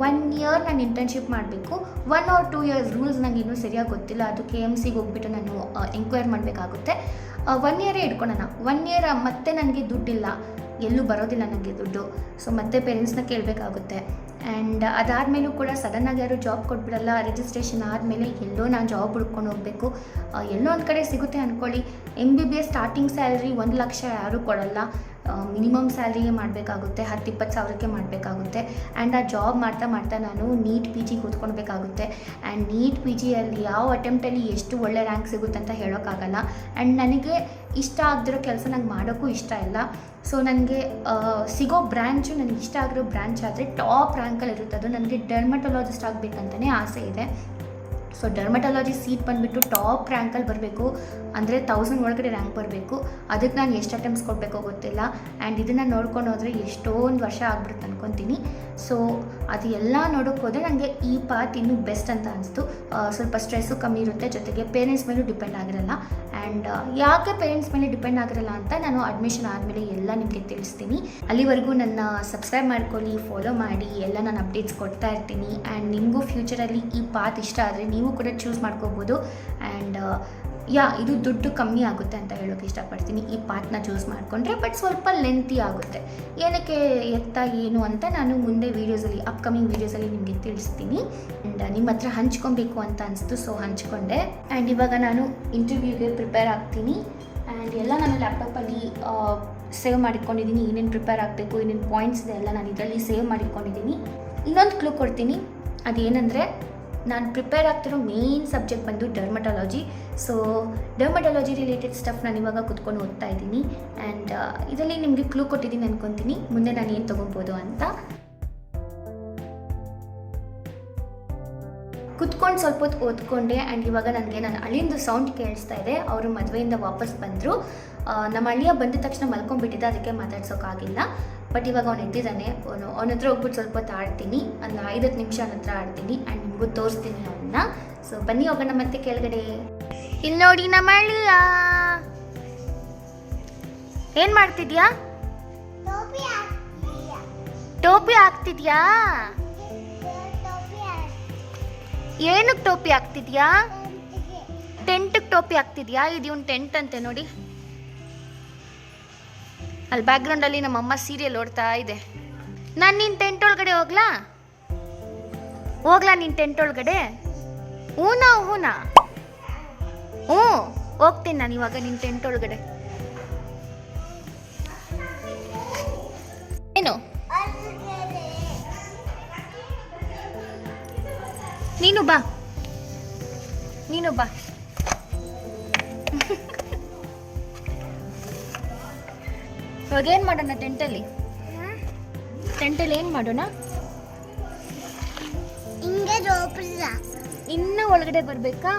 S1: ಒನ್ ಇಯರ್ ನಾನು ಇಂಟರ್ನ್ಶಿಪ್ ಮಾಡಬೇಕು. One or two years rules ನನಗೆ ಇನ್ನೂ ಸರಿಯಾಗಿ ಗೊತ್ತಿಲ್ಲ. ಅದು ಕೆ ಎಂ ಸಿಗೆ ಹೋಗ್ಬಿಟ್ಟು ನಾನು ಎಂಕ್ವೈರ್ ಮಾಡಬೇಕಾಗುತ್ತೆ. ಒನ್ ಇಯರೇ ಇಟ್ಕೊಳ್ಳೋಣ ಒನ್ ಇಯರ್ ಮತ್ತೆ ನನಗೆ ದುಡ್ಡಿಲ್ಲ. ಎಲ್ಲೂ ಬರೋದಿಲ್ಲ ನನಗೆ ದುಡ್ಡು. ಸೊ ಮತ್ತೆ ಪೇರೆಂಟ್ಸ್ನ ಕೇಳಬೇಕಾಗುತ್ತೆ. ಆ್ಯಂಡ್ ಅದಾದಮೇಲೂ ಕೂಡ ಸಡನ್ನಾಗಿ ಯಾರು ಜಾಬ್ ಕೊಟ್ಬಿಡಲ್ಲ ರಿಜಿಸ್ಟ್ರೇಷನ್ ಆದಮೇಲೆ ಎಲ್ಲೋ ನಾನು ಜಾಬ್ ಹುಡ್ಕೊಂಡು ಹೋಗಬೇಕು. ಎಲ್ಲೋ ಒಂದು ಕಡೆ ಸಿಗುತ್ತೆ ಅಂದ್ಕೊಳ್ಳಿ M B B S starting salary ಒಂದು ಲಕ್ಷ ಯಾರೂ ಕೊಡಲ್ಲ. ಮಿನಿಮಮ್ ಸ್ಯಾಲ್ರಿಗೆ ಮಾಡಬೇಕಾಗುತ್ತೆ ಹತ್ತು ಇಪ್ಪತ್ತು ಸಾವಿರಕ್ಕೆ ಮಾಡಬೇಕಾಗುತ್ತೆ. ಆ್ಯಂಡ್ ಆ ಜಾಬ್ ಮಾಡ್ತಾ ಮಾಡ್ತಾ ನಾನು ನೀಟ್ ಪಿ ಜಿ ಕೂತ್ಕೊಳ್ಬೇಕಾಗುತ್ತೆ. ಆ್ಯಂಡ್ ನೀಟ್ ಪಿ ಜಿಯಲ್ಲಿ ಯಾವ ಅಟೆಂಪ್ಟಲ್ಲಿ ಎಷ್ಟು ಒಳ್ಳೆ ರ್ಯಾಂಕ್ ಸಿಗುತ್ತೆ ಅಂತ ಹೇಳೋಕ್ಕಾಗಲ್ಲ. ಆ್ಯಂಡ್ ನನಗೆ ಇಷ್ಟ ಆಗದಿರೋ ಕೆಲಸ ನಂಗೆ ಮಾಡೋಕ್ಕೂ ಇಷ್ಟ ಇಲ್ಲ. ಸೊ ನನಗೆ ಸಿಗೋ ಬ್ರ್ಯಾಂಚು ನನಗೆ ಇಷ್ಟ ಆಗಿರೋ ಬ್ರ್ಯಾಂಚ್ ಆದರೆ ಟಾಪ್ ರ್ಯಾಂಕಲ್ಲಿ ಇರುತ್ತೆ. ಅದು ನನಗೆ ಡರ್ಮಟೊಲಾಜಿಸ್ಟ್ ಆಗಬೇಕಂತಲೇ ಆಸೆ ಇದೆ. ಸೊ ಡರ್ಮಟಾಲಜಿ ಸೀಟ್ ಬಂದುಬಿಟ್ಟು ಟಾಪ್ ರ್ಯಾಂಕಲ್ಲಿ ಬರಬೇಕು. ಅಂದರೆ ತೌಸಂಡ್ ಒಳಗಡೆ ರ್ಯಾಂಕ್ ಬರಬೇಕು. ಅದಕ್ಕೆ ನಾನು ಎಷ್ಟು ಅಟೆಂಪ್ಸ್ ಕೊಡಬೇಕೋ ಗೊತ್ತಿಲ್ಲ. ಆ್ಯಂಡ್ ಇದನ್ನು ನೋಡ್ಕೊಂಡು ಹೋದರೆ ಎಷ್ಟೊಂದು ವರ್ಷ ಆಗ್ಬಿಡುತ್ತೆ ಅನ್ಕೊತೀನಿ. ಸೊ ಅದು ಎಲ್ಲ ನೋಡೋಕ್ಕೆ ನನಗೆ ಈ ಪಾತ್ ಇನ್ನೂ ಬೆಸ್ಟ್ ಅಂತ ಅನಿಸ್ತು. ಸ್ವಲ್ಪ ಸ್ಟ್ರೆಸ್ಸು ಕಮ್ಮಿ ಇರುತ್ತೆ, ಜೊತೆಗೆ ಪೇರೆಂಟ್ಸ್ ಮೇಲೂ ಡಿಪೆಂಡ್ ಆಗಿರಲ್ಲ. ಆ್ಯಂಡ್ ಯಾಕೆ ಪೇರೆಂಟ್ಸ್ ಮೇಲೆ ಡಿಪೆಂಡ್ ಆಗಿರಲ್ಲ ಅಂತ ನಾನು ಅಡ್ಮಿಷನ್ ಆದಮೇಲೆ ಎಲ್ಲ ನಿಮಗೆ ತಿಳಿಸ್ತೀನಿ. ಅಲ್ಲಿವರೆಗೂ ನನ್ನ ಸಬ್ಸ್ಕ್ರೈಬ್ ಮಾಡ್ಕೊಳ್ಳಿ ಫಾಲೋ ಮಾಡಿ, ಎಲ್ಲ ನಾನು ಅಪ್ಡೇಟ್ಸ್ ಕೊಡ್ತಾ ಇರ್ತೀನಿ. ಆ್ಯಂಡ್ ನಿಮಗೂ ಫ್ಯೂಚರಲ್ಲಿ ಈ ಪಾತ್ ಇಷ್ಟ ಆದರೆ ನೀವು ಕೂಡ ಚೂಸ್ ಮಾಡ್ಕೋಬೋದು. ಆ್ಯಂಡ್ ಯಾ, ಇದು ದುಡ್ಡು ಕಮ್ಮಿ ಆಗುತ್ತೆ ಅಂತ ಹೇಳೋಕೆ ಇಷ್ಟಪಡ್ತೀನಿ. ಈ ಪಾತ್ನ ಚೂಸ್ ಮಾಡಿಕೊಂಡ್ರೆ ಬಟ್ ಸ್ವಲ್ಪ ಲೆಂತಿ ಆಗುತ್ತೆ. ಏನಕ್ಕೆ ಎತ್ತ ಏನು ಅಂತ ನಾನು ಮುಂದೆ ವೀಡಿಯೋಸಲ್ಲಿ ಅಪ್ಕಮಿಂಗ್ ವೀಡಿಯೋಸಲ್ಲಿ ನಿಮಗೆ ತಿಳಿಸ್ತೀನಿ. ಆ್ಯಂಡ್ ನಿಮ್ಮ ಹತ್ರ ಹಂಚ್ಕೊಬೇಕು ಅಂತ ಅನಿಸ್ತು ಸೊ ಹಂಚ್ಕೊಂಡೆ. ಆ್ಯಂಡ್ ಇವಾಗ ನಾನು ಇಂಟರ್ವ್ಯೂಗೆ ಪ್ರಿಪೇರ್ ಆಗ್ತೀನಿ. ಆ್ಯಂಡ್ ಎಲ್ಲ ನಾನು ಲ್ಯಾಪ್ಟಾಪಲ್ಲಿ ಸೇವ್ ಮಾಡಿಕೊಂಡಿದ್ದೀನಿ ಏನೇನು ಪ್ರಿಪೇರ್ ಆಗಬೇಕು, ಏನೇನು ಪಾಯಿಂಟ್ಸ್ ಇದೆ ಎಲ್ಲ ನಾನು ಇದರಲ್ಲಿ ಸೇವ್ ಮಾಡಿಕೊಂಡಿದ್ದೀನಿ ಇನ್ನೊಂದು ಕ್ಲೂ ಕೊಡ್ತೀನಿ. ಅದೇನೆಂದರೆ ನಾನು ಪ್ರಿಪೇರ್ ಆಗ್ತಿರೋ ಮೇನ್ ಸಬ್ಜೆಕ್ಟ್ ಬಂದು dermatology so dermatology related stuff ನಾನು ಇವಾಗ ಕುತ್ಕೊಂಡು ಓದ್ತಾ ಇದ್ದೀನಿ. ಆ್ಯಂಡ್ ಇದರಲ್ಲಿ ನಿಮಗೆ ಕ್ಲೂ ಕೊಟ್ಟಿದ್ದೀನಿ ಅನ್ಕೊತೀನಿ. ಮುಂದೆ ನಾನು ಏನು ತೊಗೊಬೋದು ಅಂತ. ಕುತ್ಕೊಂಡು ಸ್ವಲ್ಪ ಹೊತ್ತು ಓದ್ಕೊಂಡೆ ಆ್ಯಂಡ್ ಇವಾಗ ನನಗೆ ನನ್ನ ಅಳಿಂದು ಸೌಂಡ್ ಕೇಳಿಸ್ತಾ ಇದೆ. ಅವರು ಮದುವೆಯಿಂದ ವಾಪಸ್ ಬಂದರು. ನಮ್ಮ ಅಳಿಯ ಬಂದ ತಕ್ಷಣ ಮಲ್ಕೊಂಡ್ಬಿಟ್ಟಿದ್ದೆ, ಅದಕ್ಕೆ ಮಾತಾಡ್ಸೋಕ್ಕಾಗಿಲ್ಲ ಬಟ್ ಇವಾಗ ಅವ್ನು ಎದ್ದಿದ್ದಾನೆ ಅವನು ಅವನ ಹತ್ರ ಹೋಗ್ಬಿಟ್ಟು ಸ್ವಲ್ಪ ಹೊತ್ತು ಆಡ್ತೀನಿ ಒಂದು ಐದತ್ತು ನಿಮಿಷ ಅವನ ಹತ್ರ ಆಡ್ತೀನಿ ಆ್ಯಂಡ್ ನಿಮಗೂ ತೋರಿಸ್ತೀನಿ ಅವನ್ನ ಸೊ ಬನ್ನಿ ಹೋಗೋಣ ಮತ್ತೆ ಕೆಳಗಡೆ. ಇಲ್ಲಿ ನೋಡಿ ನಮ್ಮ ಅಳಿಯ ಏನು ಮಾಡ್ತಿದ್ಯಾ?
S2: ಟೋಪಿ
S1: ಹಾಕ್ತಿದ್ಯಾ? ಏನಕ್ಕೆ ಟೋಪಿ ಹಾಕ್ತಿದ್ಯಾ? ಟೆಂಟ್ಗೆ ಟೋಪಿ ಹಾಕ್ತಿದ್ಯಾ? ಇದು ಇವ್ನು ಟೆಂಟ್ ಅಂತೆ ನೋಡಿ. ಅಲ್ಲಿ ಬ್ಯಾಕ್ಗ್ರೌಂಡಲ್ಲಿ ನಮ್ಮಮ್ಮ ಸೀರಿಯಲ್ ಓಡ್ತಾ ಇದೆ. ನಾನು ನಿನ್ನ ಟೆಂಟ್ ಒಳಗಡೆ ಹೋಗ್ಲಾ? ಹೋಗ್ಲಾ ನಿನ್ನ ಟೆಂಟ್ ಒಳಗಡೆ? ಹೂನಾ ಹೂನಾ? ಹ್ಞೂ, ಹೋಗ್ತೀನಿ ನಾನು ಇವಾಗ ನಿನ್ನ ಟೆಂಟ್ ಒಳಗಡೆ. ಏನು? ನೀನು ಬಾ. ನೀನು ಬಾ. ಇವಾಗ ಏನು ಮಾಡೋಣ ಟೆಂಟಲ್ಲಿ? ಟೆಂಟಲ್ಲಿ ಏನು ಮಾಡೋಣ?
S2: ಹಿಂಗೆ
S1: ಇನ್ನ ಒಳಗಡೆ ಬರಬೇಕಾ?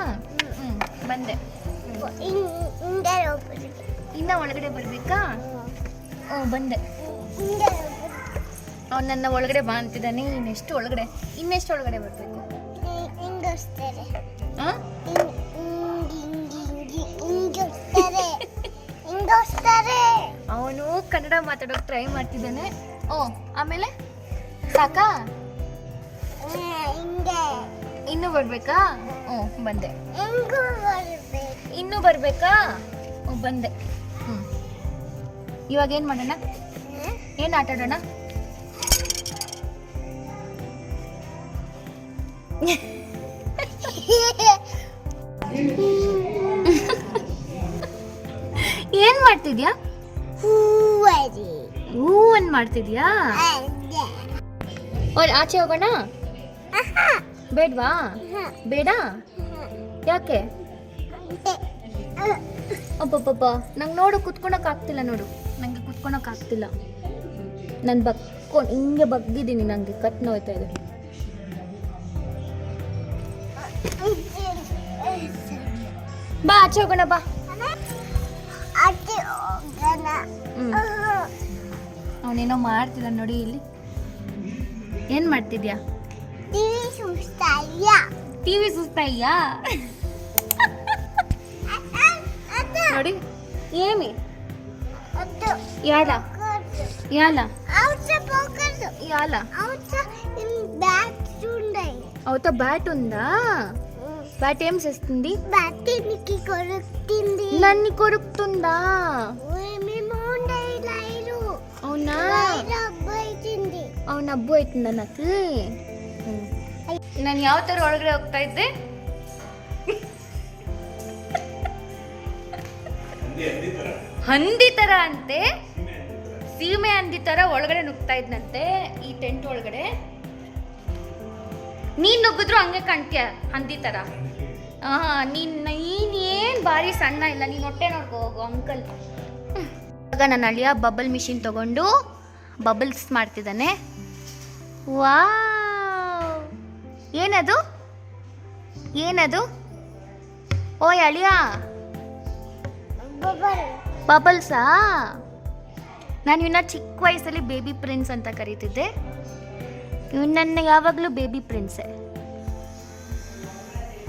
S1: ಹ್ಞೂ ಬಂದೆ. ಇನ್ನ ಒಳಗಡೆ ಬರಬೇಕಾ? ಹ್ಞೂ ಬಂದೆ. ಅವ್ನು ನನ್ನ ಒಳಗಡೆ ಬಾ ಅಂತಿದ್ದಾನೆ ಇನ್ನೆಷ್ಟು ಒಳಗಡೆ? ಇನ್ನೆಷ್ಟು ಒಳಗಡೆ ಬರಬೇಕು?
S2: ಹಿಂಗಸ್ತಾರೆ
S1: ಅವನು ಕನ್ನಡ ಮಾತಾಡೋಕೆ ಟ್ರೈ ಮಾಡ್ತಿದ್ದಾನೆ. ಓ ಆಮೇಲೆ? ಸಾಕಾ?
S2: ಇನ್ನು
S1: ಇನ್ನೂ ಬರ್ಬೇಕಾ? ಓ ಬಂದೆ.
S2: ಇನ್ನು ಬರ್ಬೇಕು.
S1: ಇನ್ನೂ ಬರ್ಬೇಕಾ? ಓ ಬಂದೆ. ಹ್ಞೂ ಇವಾಗ ಏನು ಮಾಡೋಣ? ಏನು ಆಟಾಡೋಣ ಏನ್ ಮಾಡ್ತಿದ್ಯಾ? ಹೂ ಅನ್ ಮಾಡ್ತಿದ್ಯಾ? ಅವ್ರು ಆಚೆ ಹೋಗೋಣ? ಬೇಡ್ವಾ? ಬೇಡ? ಯಾಕೆ? ಅಬ್ಬಬ್ಬಬ್ಬ ನಂಗೆ ನೋಡು ಕುತ್ಕೊಳಕ್ ಆಗ್ತಿಲ್ಲ ನೋಡು. ನಂಗೆ ಕುತ್ಕೊಳಕ್ ಆಗ್ತಿಲ್ಲ. ನಾನು ಬಕ್ಕೊಂಡು ಹಿಂಗೆ ಬಗ್ಗಿದ್ದೀನಿ ನನಗೆ ಕತ್ ನೋಯ್ತಾ ಇದೆ. ಬಾ ಆಚೆ ಹೋಗೋಣ ಬಾ. ಅವನೇನೋ ಮಾಡ್ತಿದ್ದ ನೋಡಿ ಇಲ್ಲಿ ಏನ್ ಮಾಡ್ತಿದ್ಯಾ
S2: ಟಿವಿ ಸುಸ್ತಾಯ
S1: ಟಿವಿ ಸುಸ್ತಾಯ್ಯಾ ನೋಡಿ ఏమి
S2: ಅದು
S1: యాల యాల
S2: అవుత పోకదు
S1: యాల
S2: అవుత బ్యాట్ ఉండే
S1: అవత బ్యాట్ ఉందా బ్యాట్ ఏం చేస్తుంది
S2: బ్యాట్నికి కొరుకుతుంది
S1: నన్ను కొరుకుతుందా
S2: మేము ఉండే లైరు
S1: ಅವನ ಹಬ್ಬ ಆಯ್ತು ನನಗೆ ನಾನು ಯಾವ ಥರ ಒಳಗಡೆ ಹೋಗ್ತಾ ಇದ್ದೆ? ಹಂದಿ ತರ ಅಂತೆ. ಸೀಮೆ ಹಂದಿ ತರ ಒಳಗಡೆ ನುಗ್ತಾ ಇದ್ನಂತೆ ಈ ಟೆಂಟ್ ಒಳಗಡೆ. ನೀನ್ ನುಗ್ಗಿದ್ರು ಹಂಗೆ ಕಾಣ್ತೀಯ ಹಂದಿ ತರ ಹಾ ನೀನ್ ನೀನ್ ಏನ್ ಭಾರಿ ಸಣ್ಣ ಇಲ್ಲ, ನೀನ್ ಹೊಟ್ಟೆ ನೋಡ್ಕೋ ಹೋಗು, ಅಂಕಲ್. ಇವಾಗ ನನ್ನ ಅಳಿಯ ಬಬಲ್ ಮಿಷಿನ್ ತಗೊಂಡು ಬಬಲ್ಸ್ ಮಾಡ್ತಿದ್ದಾನೆ. ವಾ ಏನದು? ಏನದು? ಓ ಅಳಿಯ!
S2: ಬಬಲ್
S1: ಬಬಲ್ಸಾ ನಾನು ಇವನ್ನ ಚಿಕ್ಕ ವಯಸ್ಸಲ್ಲಿ ಬೇಬಿ ಪ್ರಿನ್ಸ್ ಅಂತ ಕರೀತಿದ್ದೆ. ಇವನ್ನ ಯಾವಾಗಲೂ ಬೇಬಿ ಪ್ರಿನ್ಸೆ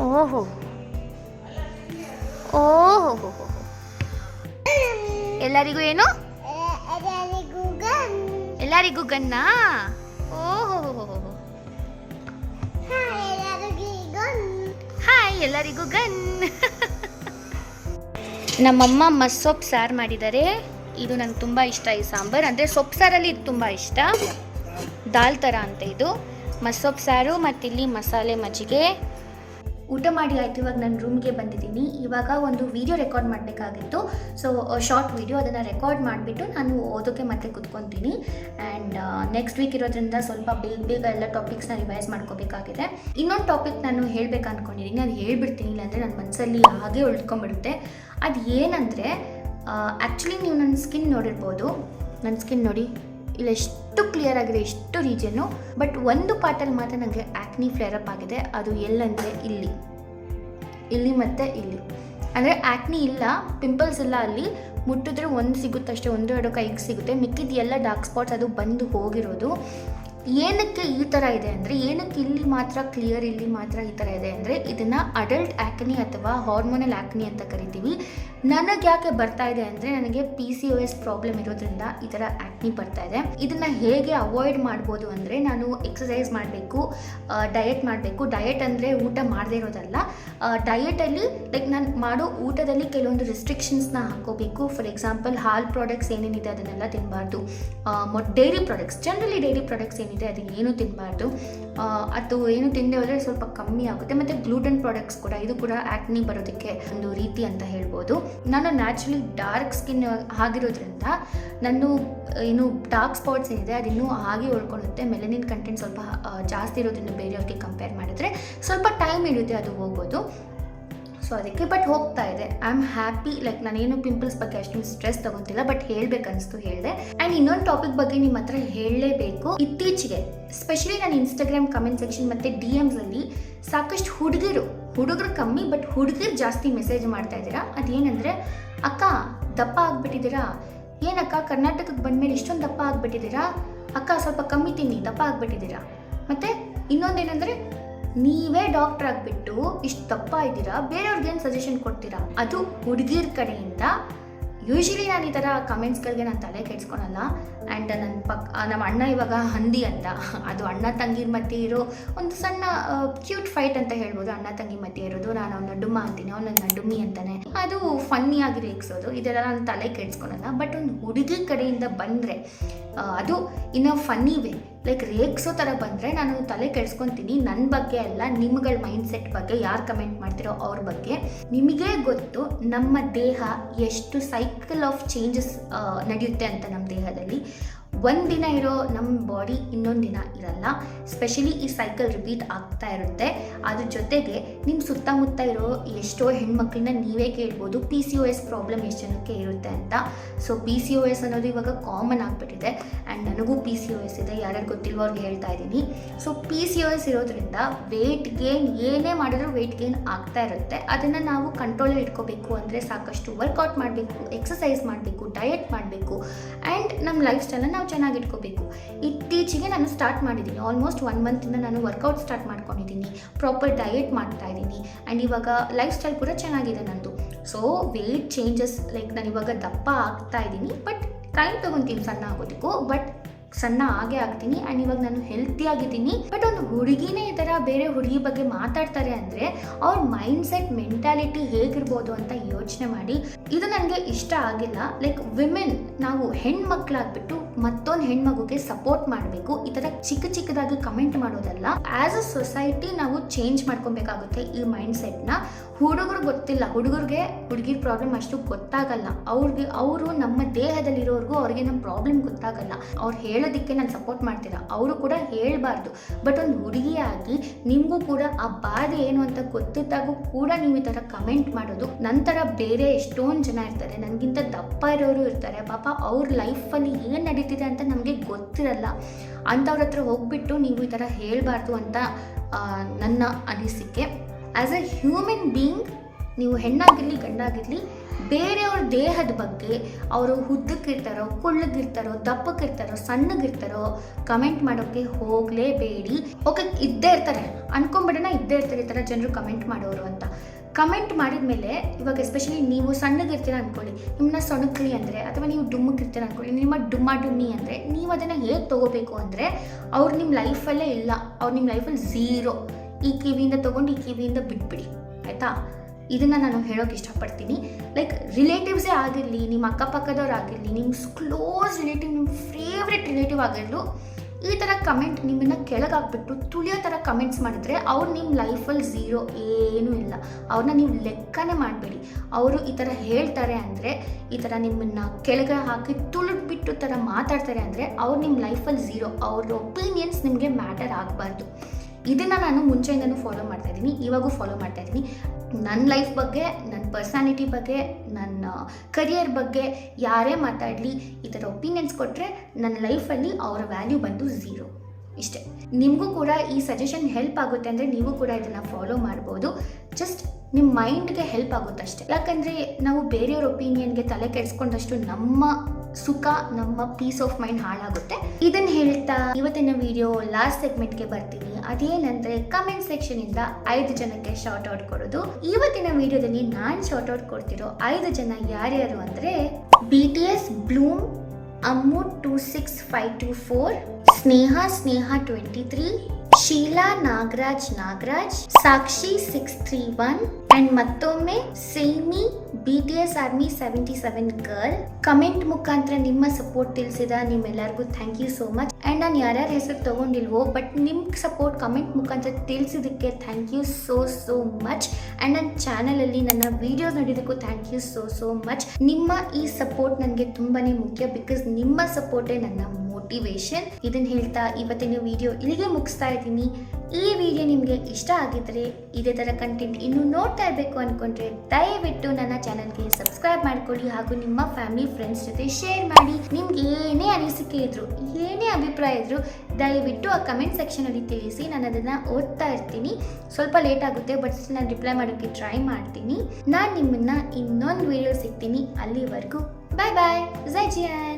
S1: ಓಹೋ. ಓಹೋ ಎಲ್ಲರಿಗೂ ಏನು?
S2: ಎಲ್ಲರಿಗೂ ಗನ್
S1: ಎಲ್ಲರಿಗೂ ಗನ್ನ ಓಹೋ ಹಾಯ್, ಎಲ್ಲರಿಗೂ ಗನ್ ನಮ್ಮಮ್ಮ ಮಸ್ಸೊಪ್ಪು ಸಾರು ಮಾಡಿದ್ದಾರೆ. ಇದು ನಂಗೆ ತುಂಬ ಇಷ್ಟ ಈ ಸಾಂಬಾರು. ಅಂದರೆ ಸೊಪ್ಪು ಸಾರಲ್ಲಿ ಇದು ತುಂಬ ಇಷ್ಟ. ದಾಲ್ ಥರ ಅಂತ ಇದು. ಮಸ್ಸೊಪ್ಪು ಸಾರು ಮತ್ತು ಇಲ್ಲಿ ಮಸಾಲೆ ಮಜ್ಜಿಗೆ. ಊಟ ಮಾಡಿ ಆಯಿತು, ಇವಾಗ ನಾನು ರೂಮ್ಗೆ ಬಂದಿದ್ದೀನಿ. ಇವಾಗ ಒಂದು ವಿಡಿಯೋ ರೆಕಾರ್ಡ್ ಮಾಡಬೇಕಾಗಿತ್ತು. ಸೊ ಶಾರ್ಟ್ ವಿಡಿಯೋ ಅದನ್ನು ರೆಕಾರ್ಡ್ ಮಾಡಿಬಿಟ್ಟು ನಾನು ಓದೋಕ್ಕೆ ಮತ್ತೆ ಕುತ್ಕೊತೀನಿ. ಆ್ಯಂಡ್ ನೆಕ್ಸ್ಟ್ ವೀಕ್ ಇರೋದ್ರಿಂದ ಸ್ವಲ್ಪ ಬೇಗ ಬೇಗ ಎಲ್ಲ ಟಾಪಿಕ್ಸ್ನ ರಿವೈಸ್ ಮಾಡ್ಕೋಬೇಕಾಗಿದೆ. ಇನ್ನೊಂದು ಟಾಪಿಕ್ ನಾನು ಹೇಳಬೇಕು ಅಂದ್ಕೊಂಡಿದ್ದೀನಿ ಅದು ಹೇಳ್ಬಿಡ್ತೀನಿ, ಇಲ್ಲಾಂದರೆ ನನ್ನ ಮನಸ್ಸಲ್ಲಿ ಹಾಗೆ ಉಳ್ಕೊಂಡ್ಬಿಡುತ್ತೆ. ಅದು ಏನಂದರೆ ಆ್ಯಕ್ಚುಲಿ ನೀವು ನನ್ನ ಸ್ಕಿನ್ ನೋಡಿರ್ಬೋದು. ನನ್ನ ಸ್ಕಿನ್ ನೋಡಿ. ಇಲ್ಲಿ ಎಷ್ಟು ಕ್ಲಿಯರ್ ಆಗಿದೆ ಎಷ್ಟು ರೀಜನ್ನು ಬಟ್ ಒಂದು ಪಾರ್ಟಲ್ಲಿ ಮಾತ್ರ ನನಗೆ ಆ್ಯಕ್ನಿ ಫ್ಲೇರಪ್ ಆಗಿದೆ. ಅದು ಎಲ್ಲಂದರೆ ಇಲ್ಲಿ. ಇಲ್ಲಿ ಮತ್ತು ಇಲ್ಲಿ. ಅಂದರೆ ಆ್ಯಕ್ನಿ ಇಲ್ಲ ಪಿಂಪಲ್ಸ್ ಇಲ್ಲ ಅಲ್ಲಿ. ಮುಟ್ಟಿದ್ರೆ ಒಂದು ಸಿಗುತ್ತೆ ಅಷ್ಟೇ, ಒಂದು, ಎರಡು ಕೈಗೆ ಸಿಗುತ್ತೆ. ಮಿಕ್ಕಿದ ಎಲ್ಲ ಡಾರ್ಕ್ ಸ್ಪಾಟ್ಸ್ ಅದು ಬಂದು ಹೋಗಿರೋದು. ಏನಕ್ಕೆ ಈ ಥರ ಇದೆ ಅಂದರೆ, ಏನಕ್ಕೆ ಇಲ್ಲಿ ಮಾತ್ರ ಕ್ಲಿಯರ್ ಇಲ್ಲಿ ಮಾತ್ರ ಈ ಥರ ಇದೆ ಅಂದರೆ, ಇದನ್ನು ಅಡಲ್ಟ್ ಆ್ಯಕ್ನಿ ಅಥವಾ ಹಾರ್ಮೋನಲ್ ಆ್ಯಕ್ನಿ ಅಂತ ಕರಿತೀವಿ. ನನಗೆ ಯಾಕೆ ಬರ್ತಾ ಇದೆ ಅಂದರೆ ನನಗೆ P C O S problem ಇರೋದ್ರಿಂದ ಈ ಥರ ಆ್ಯಕ್ನಿ ಬರ್ತಾ ಇದೆ. ಇದನ್ನು ಹೇಗೆ ಅವಾಯ್ಡ್ ಮಾಡ್ಬೋದು ಅಂದರೆ ನಾನು ಎಕ್ಸಸೈಸ್ ಮಾಡಬೇಕು ಡಯಟ್ ಮಾಡಬೇಕು. ಡಯಟ್ ಅಂದರೆ ಊಟ ಮಾಡದೇ ಇರೋದಲ್ಲ. ಡಯೆಟಲ್ಲಿ ಲೈಕ್ ನಾನು ಮಾಡೋ ಊಟದಲ್ಲಿ ಕೆಲವೊಂದು ರೆಸ್ಟ್ರಿಕ್ಷನ್ಸ್ನ ಹಾಕೋಬೇಕು. ಫಾರ್ ಎಕ್ಸಾಂಪಲ್ ಹಾಲ್ ಪ್ರಾಡಕ್ಟ್ಸ್ ಏನೇನಿದೆ ಅದನ್ನೆಲ್ಲ ತಿನ್ನಬಾರ್ದು dairy products generally dairy products ಏನಿದೆ ಅದನ್ನೇನು ತಿನ್ನಬಾರ್ದು ಅದು ಏನು ತಿಂದೆ ಹೋದರೆ ಸ್ವಲ್ಪ ಕಮ್ಮಿ ಆಗುತ್ತೆ. ಮತ್ತು ಗ್ಲೂಟನ್ ಪ್ರಾಡಕ್ಟ್ಸ್ ಕೂಡ, ಇದು ಕೂಡ ಆ್ಯಕ್ನಿ ಬರೋದಕ್ಕೆ ಒಂದು ರೀತಿ ಅಂತ ಹೇಳ್ಬೋದು. ನಾನು ನ್ಯಾಚುರಲಿ ಡಾರ್ಕ್ ಸ್ಕಿನ್ ಆಗಿರೋದ್ರಿಂದ ನಾನು, ಏನು ಡಾರ್ಕ್ ಸ್ಪಾಟ್ಸ್ ಏನಿದೆ ಅದಿನ್ನೂ ಹಾಗೆ ಉಳ್ಕೊಳ್ಳುತ್ತೆ. ಮೆಲನಿನ್ ಕಂಟೆಂಟ್ ಸ್ವಲ್ಪ ಜಾಸ್ತಿ ಇರೋದನ್ನು ಬೇರೆಯವ್ರಿಗೆ ಕಂಪೇರ್ ಮಾಡಿದ್ರೆ ಸ್ವಲ್ಪ ಟೈಮ್ ಹಿಡಿಯುತ್ತೆ ಅದು ಹೋಗೋದು ಸೊ ಅದಕ್ಕೆ ಬಟ್ ಹೋಗ್ತಾ ಇದೆ. ಐ ಆಮ್ ಹ್ಯಾಪಿ ಲೈಕ್ ನಾನೇನು ಪಿಂಪಲ್ಸ್ ಬಗ್ಗೆ ಅಷ್ಟೊಂದು ಸ್ಟ್ರೆಸ್ ತಗೊತಿಲ್ಲ ಬಟ್ ಹೇಳ್ಬೇಕನ್ನಿಸ್ತು ಹೇಳಿದೆ. ಆ್ಯಂಡ್ ಇನ್ನೊಂದು ಟಾಪಿಕ್ ಬಗ್ಗೆ ನಿಮ್ಮ ಹತ್ರ ಹೇಳಲೇಬೇಕು. ಇತ್ತೀಚೆಗೆ ಸ್ಪೆಷಲಿ ನಾನು ಇನ್ಸ್ಟಾಗ್ರಾಮ್ ಕಮೆಂಟ್ ಸೆಕ್ಷನ್ ಮತ್ತು ಡಿ ಎಮ್ಸಲ್ಲಿ ಸಾಕಷ್ಟು ಹುಡುಗರು ಹುಡುಗರು ಕಮ್ಮಿ ಬಟ್ ಹುಡುಗರು ಜಾಸ್ತಿ ಮೆಸೇಜ್ ಮಾಡ್ತಾ ಇದ್ದೀರಾ? ಅದೇನೆಂದರೆ, ಅಕ್ಕ, ದಪ್ಪ ಆಗಿಬಿಟ್ಟಿದ್ದೀರಾ? ಏನಕ್ಕ ಕರ್ನಾಟಕಕ್ಕೆ ಬಂದಮೇಲೆ ಇಷ್ಟೊಂದು ದಪ್ಪ ಆಗಿಬಿಟ್ಟಿದ್ದೀರಾ? ಅಕ್ಕ, ಸ್ವಲ್ಪ ಕಮ್ಮಿ ತಿನ್ನಿ, ದಪ್ಪ ಆಗ್ಬಿಟ್ಟಿದ್ದೀರಾ? ಮತ್ತೆ ಇನ್ನೊಂದೇನೆಂದರೆ ನೀವೇ ಡಾಕ್ಟರ್ ಆಗಿಬಿಟ್ಟು ಇಷ್ಟು ತಪ್ಪಾಯಿದ್ದೀರಾ ಬೇರೆಯವ್ರಿಗೇನು ಸಜೆಷನ್ ಕೊಡ್ತೀರಾ? ಅದು ಹುಡುಗಿರ ಕಡೆಯಿಂದ. ಯೂಶ್ವಲಿ ನಾನು ಈ ಥರ ಕಮೆಂಟ್ಸ್ಗಳಿಗೆ ನಾನು ತಲೆ ಕೆಡ್ಸ್ಕೊಳಲ್ಲ. ಆ್ಯಂಡ್ ನನ್ನ ಪಕ್ ನಮ್ಮ ಅಣ್ಣ ಇವಾಗ ಹಂದಿ ಅಂತ. ಅದು ಅಣ್ಣ ತಂಗಿ ಮಧ್ಯೆ ಇರೋ ಒಂದು ಸಣ್ಣ ಕ್ಯೂಟ್ ಫೈಟ್ ಅಂತ ಹೇಳ್ಬೋದು. ಅಣ್ಣ ತಂಗಿ ಮಧ್ಯೆ ಇರೋದು. ನಾನು ಅವನ ಡುಮ್ಮ ಅಂತೀನಿ. ಅವ್ನ ಡುಮ್ಮಿ ಅಂತಾನೆ. ಅದು ಫನ್ನಿ ಆಗಿ ರೇಗಿಸೋದು. ಇದೆಲ್ಲ ನಾನು ತಲೆ ಕೆಡ್ಸ್ಕೊಳಲ್ಲ. ಬಟ್ ಒಂದು ಹುಡುಗಿ ಕಡೆಯಿಂದ ಬಂದರೆ ಅದು ಇನ್ನು ಫನ್ನಿ ವೇ ಲೈಕ್ ರೇಗ್ಸೋ ಥರ ಬಂದರೆ ನಾನು ತಲೆ ಕೆಡ್ಸ್ಕೊತೀನಿ. ನನ್ನ ಬಗ್ಗೆ ಅಲ್ಲ, ನಿಮ್ಗಳ ಮೈಂಡ್ಸೆಟ್ ಬಗ್ಗೆ ಯಾರು ಕಮೆಂಟ್ ಮಾಡ್ತಿರೋ ಅವ್ರ ಬಗ್ಗೆ. ನಿಮಗೇ ಗೊತ್ತು, ನಮ್ಮ ದೇಹ ಎಷ್ಟು ಸೈಕಲ್ ಆಫ್ ಚೇಂಜಸ್ ನಡೆಯುತ್ತೆ ಅಂತ ನಮ್ಮ ದೇಹದಲ್ಲಿ. ಒಂದಿನ ಇರೋ ನಮ್ಮ ಬಾಡಿ ಇನ್ನೊಂದು ದಿನ ಇರಲ್ಲ. ಸ್ಪೆಷಲಿ ಈ ಸೈಕಲ್ ರಿಪೀಟ್ ಆಗ್ತಾ ಇರುತ್ತೆ. ಅದ್ರ ಜೊತೆಗೆ ನಿಮ್ಮ ಸುತ್ತಮುತ್ತ ಇರೋ ಎಷ್ಟೋ ಹೆಣ್ಮಕ್ಳನ್ನ ನೀವೇ ಕೇಳ್ಬೋದು P C O S problem ಎಷ್ಟು ಜನಕ್ಕೆ ಇರುತ್ತೆ ಅಂತ. So P C O S ಅನ್ನೋದು ಇವಾಗ ಕಾಮನ್ ಆಗಿಬಿಟ್ಟಿದೆ. ಆ್ಯಂಡ್ ನನಗೂ ಪಿ ಸಿ ಒ ಎಸ್ ಇದೆ. ಯಾರ್ಯಾರು ಗೊತ್ತಿಲ್ವೋ ಅವ್ರಿಗೆ ಹೇಳ್ತಾ ಇದ್ದೀನಿ. So P C O S ಇರೋದ್ರಿಂದ ವೆಯ್ಟ್ ಗೇನ್ ಏನೇ ಮಾಡಿದ್ರೂ ವೆಯ್ಟ್ ಗೇನ್ ಆಗ್ತಾ ಇರುತ್ತೆ. ಅದನ್ನು ನಾವು ಕಂಟ್ರೋಲಲ್ಲಿ ಇಟ್ಕೋಬೇಕು ಅಂದರೆ ಸಾಕಷ್ಟು ವರ್ಕೌಟ್ ಮಾಡಬೇಕು ಎಕ್ಸಸೈಸ್ ಮಾಡಬೇಕು ಡಯಟ್ ಮಾಡಬೇಕು. ಆ್ಯಂಡ್ ನಮ್ಮ ಲೈಫ್ ಸ್ಟೈಲನ್ನು ನಾವು ಚೆನ್ನಾಗಿ ಇಟ್ಕೋಬೇಕು ಇತ್ತೀಚೆಗೆ ನಾನು ಸ್ಟಾರ್ಟ್ ಮಾಡಿದ್ದೀನಿ. ಆಲ್ಮೋಸ್ಟ್ ಒನ್ ಮಂತಿಂದ ನಾನು ವರ್ಕೌಟ್ ಸ್ಟಾರ್ಟ್ ಮಾಡ್ಕೊಂಡಿದ್ದೀನಿ. ಪ್ರಾಪರ್ ಡಯೆಟ್ ಮಾಡ್ತಾ ಇದ್ದೀನಿ. ಆ್ಯಂಡ್ ಇವಾಗ ಲೈಫ್ ಸ್ಟೈಲ್ ಕೂಡ ಚೆನ್ನಾಗಿದೆ ನಂದು. ಸೊ ವೆಯ್ಟ್ ಚೇಂಜಸ್ ಲೈಕ್ ನಾನು ಇವಾಗ ದಪ್ಪ ಆಗ್ತಾ ಇದ್ದೀನಿ. ಬಟ್ ಟೈಮ್ ತೊಗೊತೀನಿ ಸಣ್ಣ ಆಗೋದಕ್ಕೂ. ಬಟ್ ಸಣ್ಣ ಆಗೇ ಆಗ್ತೀನಿ. ಆ್ಯಂಡ್ ಇವಾಗ ನಾನು ಹೆಲ್ತಿ ಆಗಿದ್ದೀನಿ. ಬಟ್ ಒಂದು ಹುಡುಗಿನೇ ಈ ಥರ ಬೇರೆ ಹುಡುಗಿ ಬಗ್ಗೆ ಮಾತಾಡ್ತಾರೆ ಅಂದರೆ ಅವ್ರ ಮೈಂಡ್ ಸೆಟ್ ಮೆಂಟಾಲಿಟಿ ಹೇಗಿರ್ಬೋದು ಅಂತ ಯೋಚನೆ ಮಾಡಿ. ಇದು ನನಗೆ ಇಷ್ಟ ಆಗಿಲ್ಲ. ಲೈಕ್ ವಿಮೆನ್ ನಾವು ಹೆಣ್ಮಕ್ಳಾಗ್ಬಿಟ್ಟು ಮತ್ತೊಂದು ಹೆಣ್ಮಗುಗೆ ಸಪೋರ್ಟ್ ಮಾಡಬೇಕು. ಈ ಥರ ಚಿಕ್ಕ ಚಿಕ್ಕದಾಗಿ ಕಮೆಂಟ್ ಮಾಡೋದಲ್ಲ ಆ್ಯಸ್ ಅ ಸೊಸೈಟಿ ನಾವು ಚೇಂಜ್ ಮಾಡ್ಕೊಬೇಕಾಗುತ್ತೆ ಈ ಮೈಂಡ್ ಸೆಟ್ನ ಹುಡುಗರು ಗೊತ್ತಿಲ್ಲ, ಹುಡುಗರಿಗೆ ಹುಡುಗಿರ್ ಪ್ರಾಬ್ಲಮ್ ಅಷ್ಟು ಗೊತ್ತಾಗಲ್ಲ. ಅವ್ರಿಗೆ, ಅವರು ನಮ್ಮ ದೇಹದಲ್ಲಿರೋರ್ಗೂ ಅವ್ರಿಗೆ ನಮ್ಮ ಪ್ರಾಬ್ಲಮ್ ಗೊತ್ತಾಗಲ್ಲ. ಅವ್ರು ಹೇಳೋದಕ್ಕೆ ನಾನು ಸಪೋರ್ಟ್ ಮಾಡ್ತೀರಾ? ಅವರು ಕೂಡ ಹೇಳಬಾರ್ದು. ಬಟ್ ಒಂದು ಹುಡುಗಿಯಾಗಿ ನಿಮಗೂ ಕೂಡ ಆ ಬಾಧೆ ಏನು ಅಂತ ಗೊತ್ತಿದ್ದಾಗೂ ಕೂಡ ನೀವು ಈ ಥರ ಕಮೆಂಟ್ ಮಾಡೋದು. ನಂತರ ಬೇರೆ ಎಷ್ಟೊಂದು ಜನ ಇರ್ತಾರೆ. ನನಗಿಂತ ದಪ್ಪ ಇರೋರು ಇರ್ತಾರೆ. ಪಾಪ ಅವ್ರ ಲೈಫಲ್ಲಿ ಏನು ನಡೀತಿದೆ ಅಂತ ನಮಗೆ ಗೊತ್ತಿರಲ್ಲ. ಅಂಥವ್ರ ಹತ್ರ ಹೋಗ್ಬಿಟ್ಟು ನೀವು ಈ ಥರ ಹೇಳಬಾರ್ದು ಅಂತ ನನ್ನ ಅನಿಸಿಕೆ. ಆ್ಯಸ್ ಅ ಹ್ಯೂಮನ್ ಬೀಯಿಂಗ್ ನೀವು ಹೆಣ್ಣಾಗಿರಲಿ, ಗಂಡಾಗಿರಲಿ, ಬೇರೆಯವ್ರ ದೇಹದ ಬಗ್ಗೆ ಅವರು ಉದ್ದಕ್ಕಿರ್ತಾರೋ ಕುಳ್ಳಗಿರ್ತಾರೋ ದಪ್ಪಕ್ಕಿರ್ತಾರೋ ಸಣ್ಣಗಿರ್ತಾರೋ ಕಮೆಂಟ್ ಮಾಡೋಕ್ಕೆ ಹೋಗಲೇಬೇಡಿ. ಓಕೆ ಇದ್ದೇ ಇರ್ತಾರೆ. ಅನ್ಕೊಂಬಿಡೋಣ, ಇದ್ದೇ ಇರ್ತಾರೆ ಈ ಥರ ಜನರು ಕಮೆಂಟ್ ಮಾಡೋರು ಅಂತ. ಕಮೆಂಟ್ ಮಾಡಿದ ಮೇಲೆ ಇವಾಗ ಎಸ್ಪೆಷಲಿ ನೀವು ಸಣ್ಣಗಿರ್ತೀರ ಅಂದ್ಕೊಳ್ಳಿ ನಿಮ್ಮನ್ನ ಸೊಣಕ್ಲಿ ಅಂದರೆ ಅಥವಾ ನೀವು ಡುಮ್ಮಕ್ಕಿರ್ತೀರ ಅಂದ್ಕೊಳ್ಳಿ ನಿಮ್ಮ ಡುಮ್ಮ ಡುಮ್ಮಿ ಅಂದರೆ ನೀವು ಅದನ್ನು ಹೇಗೆ ತೊಗೋಬೇಕು ಅಂದರೆ ಅವ್ರು ನಿಮ್ಮ ಲೈಫಲ್ಲೇ ಇಲ್ಲ. ಅವ್ರು ನಿಮ್ಮ ಲೈಫಲ್ಲಿ ಝೀರೋ ಈ ಕಿವಿಯಿಂದ ತೊಗೊಂಡು ಈ ಕಿವಿಯಿಂದ ಬಿಟ್ಬಿಡಿ. ಆಯಿತಾ? ಇದನ್ನು ನಾನು ಹೇಳೋಕೆ ಇಷ್ಟಪಡ್ತೀನಿ. ಲೈಕ್ ರಿಲೇಟಿವ್ಸೇ ಆಗಿರಲಿ, ನಿಮ್ಮ ಅಕ್ಕಪಕ್ಕದವ್ರು ಆಗಿರಲಿ ನಿಮ್ಮ ಕ್ಲೋಸ್ ರಿಲೇಟಿವ್ ನಿಮ್ಮ ಫೇವ್ರೆಟ್ ರಿಲೇಟಿವ್ ಆಗಿರಲು ಈ ಥರ ಕಮೆಂಟ್ ನಿಮ್ಮನ್ನು ಕೆಳಗಾಕ್ಬಿಟ್ಟು ತುಳಿಯೋ ಥರ ಕಮೆಂಟ್ಸ್ ಮಾಡಿದ್ರೆ ಅವ್ರು ನಿಮ್ಮ ಲೈಫಲ್ಲಿ ಝೀರೋ ಏನೂ ಇಲ್ಲ. ಅವ್ರನ್ನ ನೀವು ಲೆಕ್ಕನೇ ಮಾಡಬೇಡಿ. ಅವರು ಈ ಥರ ಹೇಳ್ತಾರೆ ಅಂದರೆ, ಈ ಥರ ನಿಮ್ಮನ್ನು ಕೆಳಗೆ ಹಾಕಿ ತುಳಿದ್ಬಿಟ್ಟು ಥರ ಮಾತಾಡ್ತಾರೆ ಅಂದರೆ ಅವ್ರು ನಿಮ್ಮ ಲೈಫಲ್ಲಿ ಝೀರೋ ಅವ್ರ ಒಪಿನಿಯನ್ಸ್ ನಿಮಗೆ ಮ್ಯಾಟರ್ ಆಗಬಾರ್ದು. ಇದನ್ನು ನಾನು ಮುಂಚೆಯಿಂದನೂ ಫಾಲೋ ಮಾಡ್ತಾ ಇದ್ದೀನಿ, ಇವಾಗೂ ಫಾಲೋ ಮಾಡ್ತಾ ಇದ್ದೀನಿ. ನನ್ನ ಲೈಫ್ ಬಗ್ಗೆ ನನ್ನ ಪರ್ಸ್ನಾಲಿಟಿ ಬಗ್ಗೆ ನನ್ನ ಕರಿಯರ್ ಬಗ್ಗೆ ಯಾರೇ ಮಾತಾಡಲಿ, ಈ ಥರ ಒಪಿನಿಯನ್ಸ್ ಕೊಟ್ಟರೆ ನನ್ನ ಲೈಫಲ್ಲಿ ಅವರ ವ್ಯಾಲ್ಯೂ ಬಂದು ಝೀರೋ ಇಷ್ಟೇ. ನಿಮಗೂ ಕೂಡ ಈ ಸಜೆಷನ್ ಹೆಲ್ಪ್ ಆಗುತ್ತೆ ಅಂದರೆ ನೀವು ಕೂಡ ಇದನ್ನು ಫಾಲೋ ಮಾಡ್ಬೋದು. ಜಸ್ಟ್ ನಿಮ್ಮ ಮೈಂಡ್ಗೆ ಹೆಲ್ಪ್ ಆಗುತ್ತೆ ಅಷ್ಟೇ. ಯಾಕಂದರೆ ನಾವು ಬೇರೆಯವ್ರ ಒಪಿನಿಯನ್ಗೆ ತಲೆ ಕೆಡಿಸ್ಕೊಂಡಷ್ಟು ನಮ್ಮ ಸುಖ, ನಮ್ಮ ಪೀಸ್ ಆಫ್ ಮೈಂಡ್ ಹಾಳಾಗುತ್ತೆ. ಇದನ್ನ ಹೇಳ್ತಾ ಇವತ್ತಿನ ವಿಡಿಯೋ ಲಾಸ್ಟ್ ಸೆಗ್ಮೆಂಟ್ಗೆ ಬರ್ತೀನಿ. ಅದೇನಂದ್ರೆ ಕಮೆಂಟ್ ಸೆಕ್ಷನ್ ಇಂದ ಐದು ಜನಕ್ಕೆ ಶಾರ್ಟ್ ಔಟ್ ಕೊಡೋದು. ಇವತ್ತಿನ ವಿಡಿಯೋದಲ್ಲಿ ನಾನು ಶಾರ್ಟ್ ಔಟ್ ಕೊಡ್ತಿರೋ ಐದು ಜನ ಯಾರ್ಯಾರು ಅಂದ್ರೆ B T S bloom Ammu two six five two four Sneha Sneha twenty three Sheela Nagaraj Nagaraj, Sakshi six three one and ಮತ್ತೊಮ್ಮೆ ಸೇಮಿ B T S army seventy seven girl comment ಮುಖಾಂತರ ನಿಮ್ಮ support ತಿಳಿಸಿದ ನಿಮ್ಮೆಲ್ಲರಿಗೂ thank you so much and ನಾನು ಯಾರ್ಯಾರ ಹೆಸರು ತೊಗೊಂಡಿಲ್ವೋ but ನಿಮ್ಮ ಸಪೋರ್ಟ್ ಕಮೆಂಟ್ ಮುಖಾಂತರ ತಿಳಿಸಿದ್ದಕ್ಕೆ thank you so so much and ನನ್ನ ಚಾನಲಲ್ಲಿ ನನ್ನ videos ನೋಡಿದ್ದಕ್ಕೂ thank you so so much ನಿಮ್ಮ ಈ ಸಪೋರ್ಟ್ ನನಗೆ ತುಂಬಾ ಮುಖ್ಯ ಬಿಕಾಸ್ ನಿಮ್ಮ ಸಪೋರ್ಟೇ ನನ್ನ ಮೋಟಿವೇಶನ್ ಇದನ್ನ ಹೇಳ್ತಾ ಇವತ್ತಿನ ವಿಡಿಯೋ ಇಲ್ಲಿಗೆ ಮುಗಿಸ್ತಾ ಇದ್ದೀನಿ. ಈ ವಿಡಿಯೋ ನಿಮಗೆ ಇಷ್ಟ ಆಗಿದ್ರೆ ಇದೇ ತರ ಕಂಟೆಂಟ್ ಇನ್ನೂ ನೋಡ್ತಾ ಇರಬೇಕು ಅಂದ್ಕೊಂಡ್ರೆ ದಯವಿಟ್ಟು ನನ್ನ ಚಾನಲ್ಗೆ ಸಬ್ಸ್ಕ್ರೈಬ್ ಮಾಡ್ಕೊಳ್ಳಿ ಹಾಗೂ ನಿಮ್ಮ ಫ್ಯಾಮಿಲಿ ಫ್ರೆಂಡ್ಸ್ ಜೊತೆ ಶೇರ್ ಮಾಡಿ. ನಿಮ್ಗೆ ಏನೇ ಅನಿಸಿಕೆ ಇದ್ರು, ಏನೇ ಅಭಿಪ್ರಾಯ ಇದ್ರು ದಯವಿಟ್ಟು ಆ ಕಮೆಂಟ್ ಸೆಕ್ಷನಲ್ಲಿ ತಿಳಿಸಿ. ನಾನು ಅದನ್ನು ಓದ್ತಾ ಇರ್ತೀನಿ. ಸ್ವಲ್ಪ ಲೇಟ್ ಆಗುತ್ತೆ ಬಟ್ ನಾನು ರಿಪ್ಲೈ ಮಾಡೋಕ್ಕೆ ಟ್ರೈ ಮಾಡ್ತೀನಿ. ನಾನು ನಿಮ್ಮನ್ನ ಇನ್ನೊಂದು ವಿಡಿಯೋ ಸಿಗ್ತೀನಿ ಅಲ್ಲಿವರೆಗೂ. ಬಾಯ್ ಬಾಯ್ ಜೈ ಜಿಯಾನ್.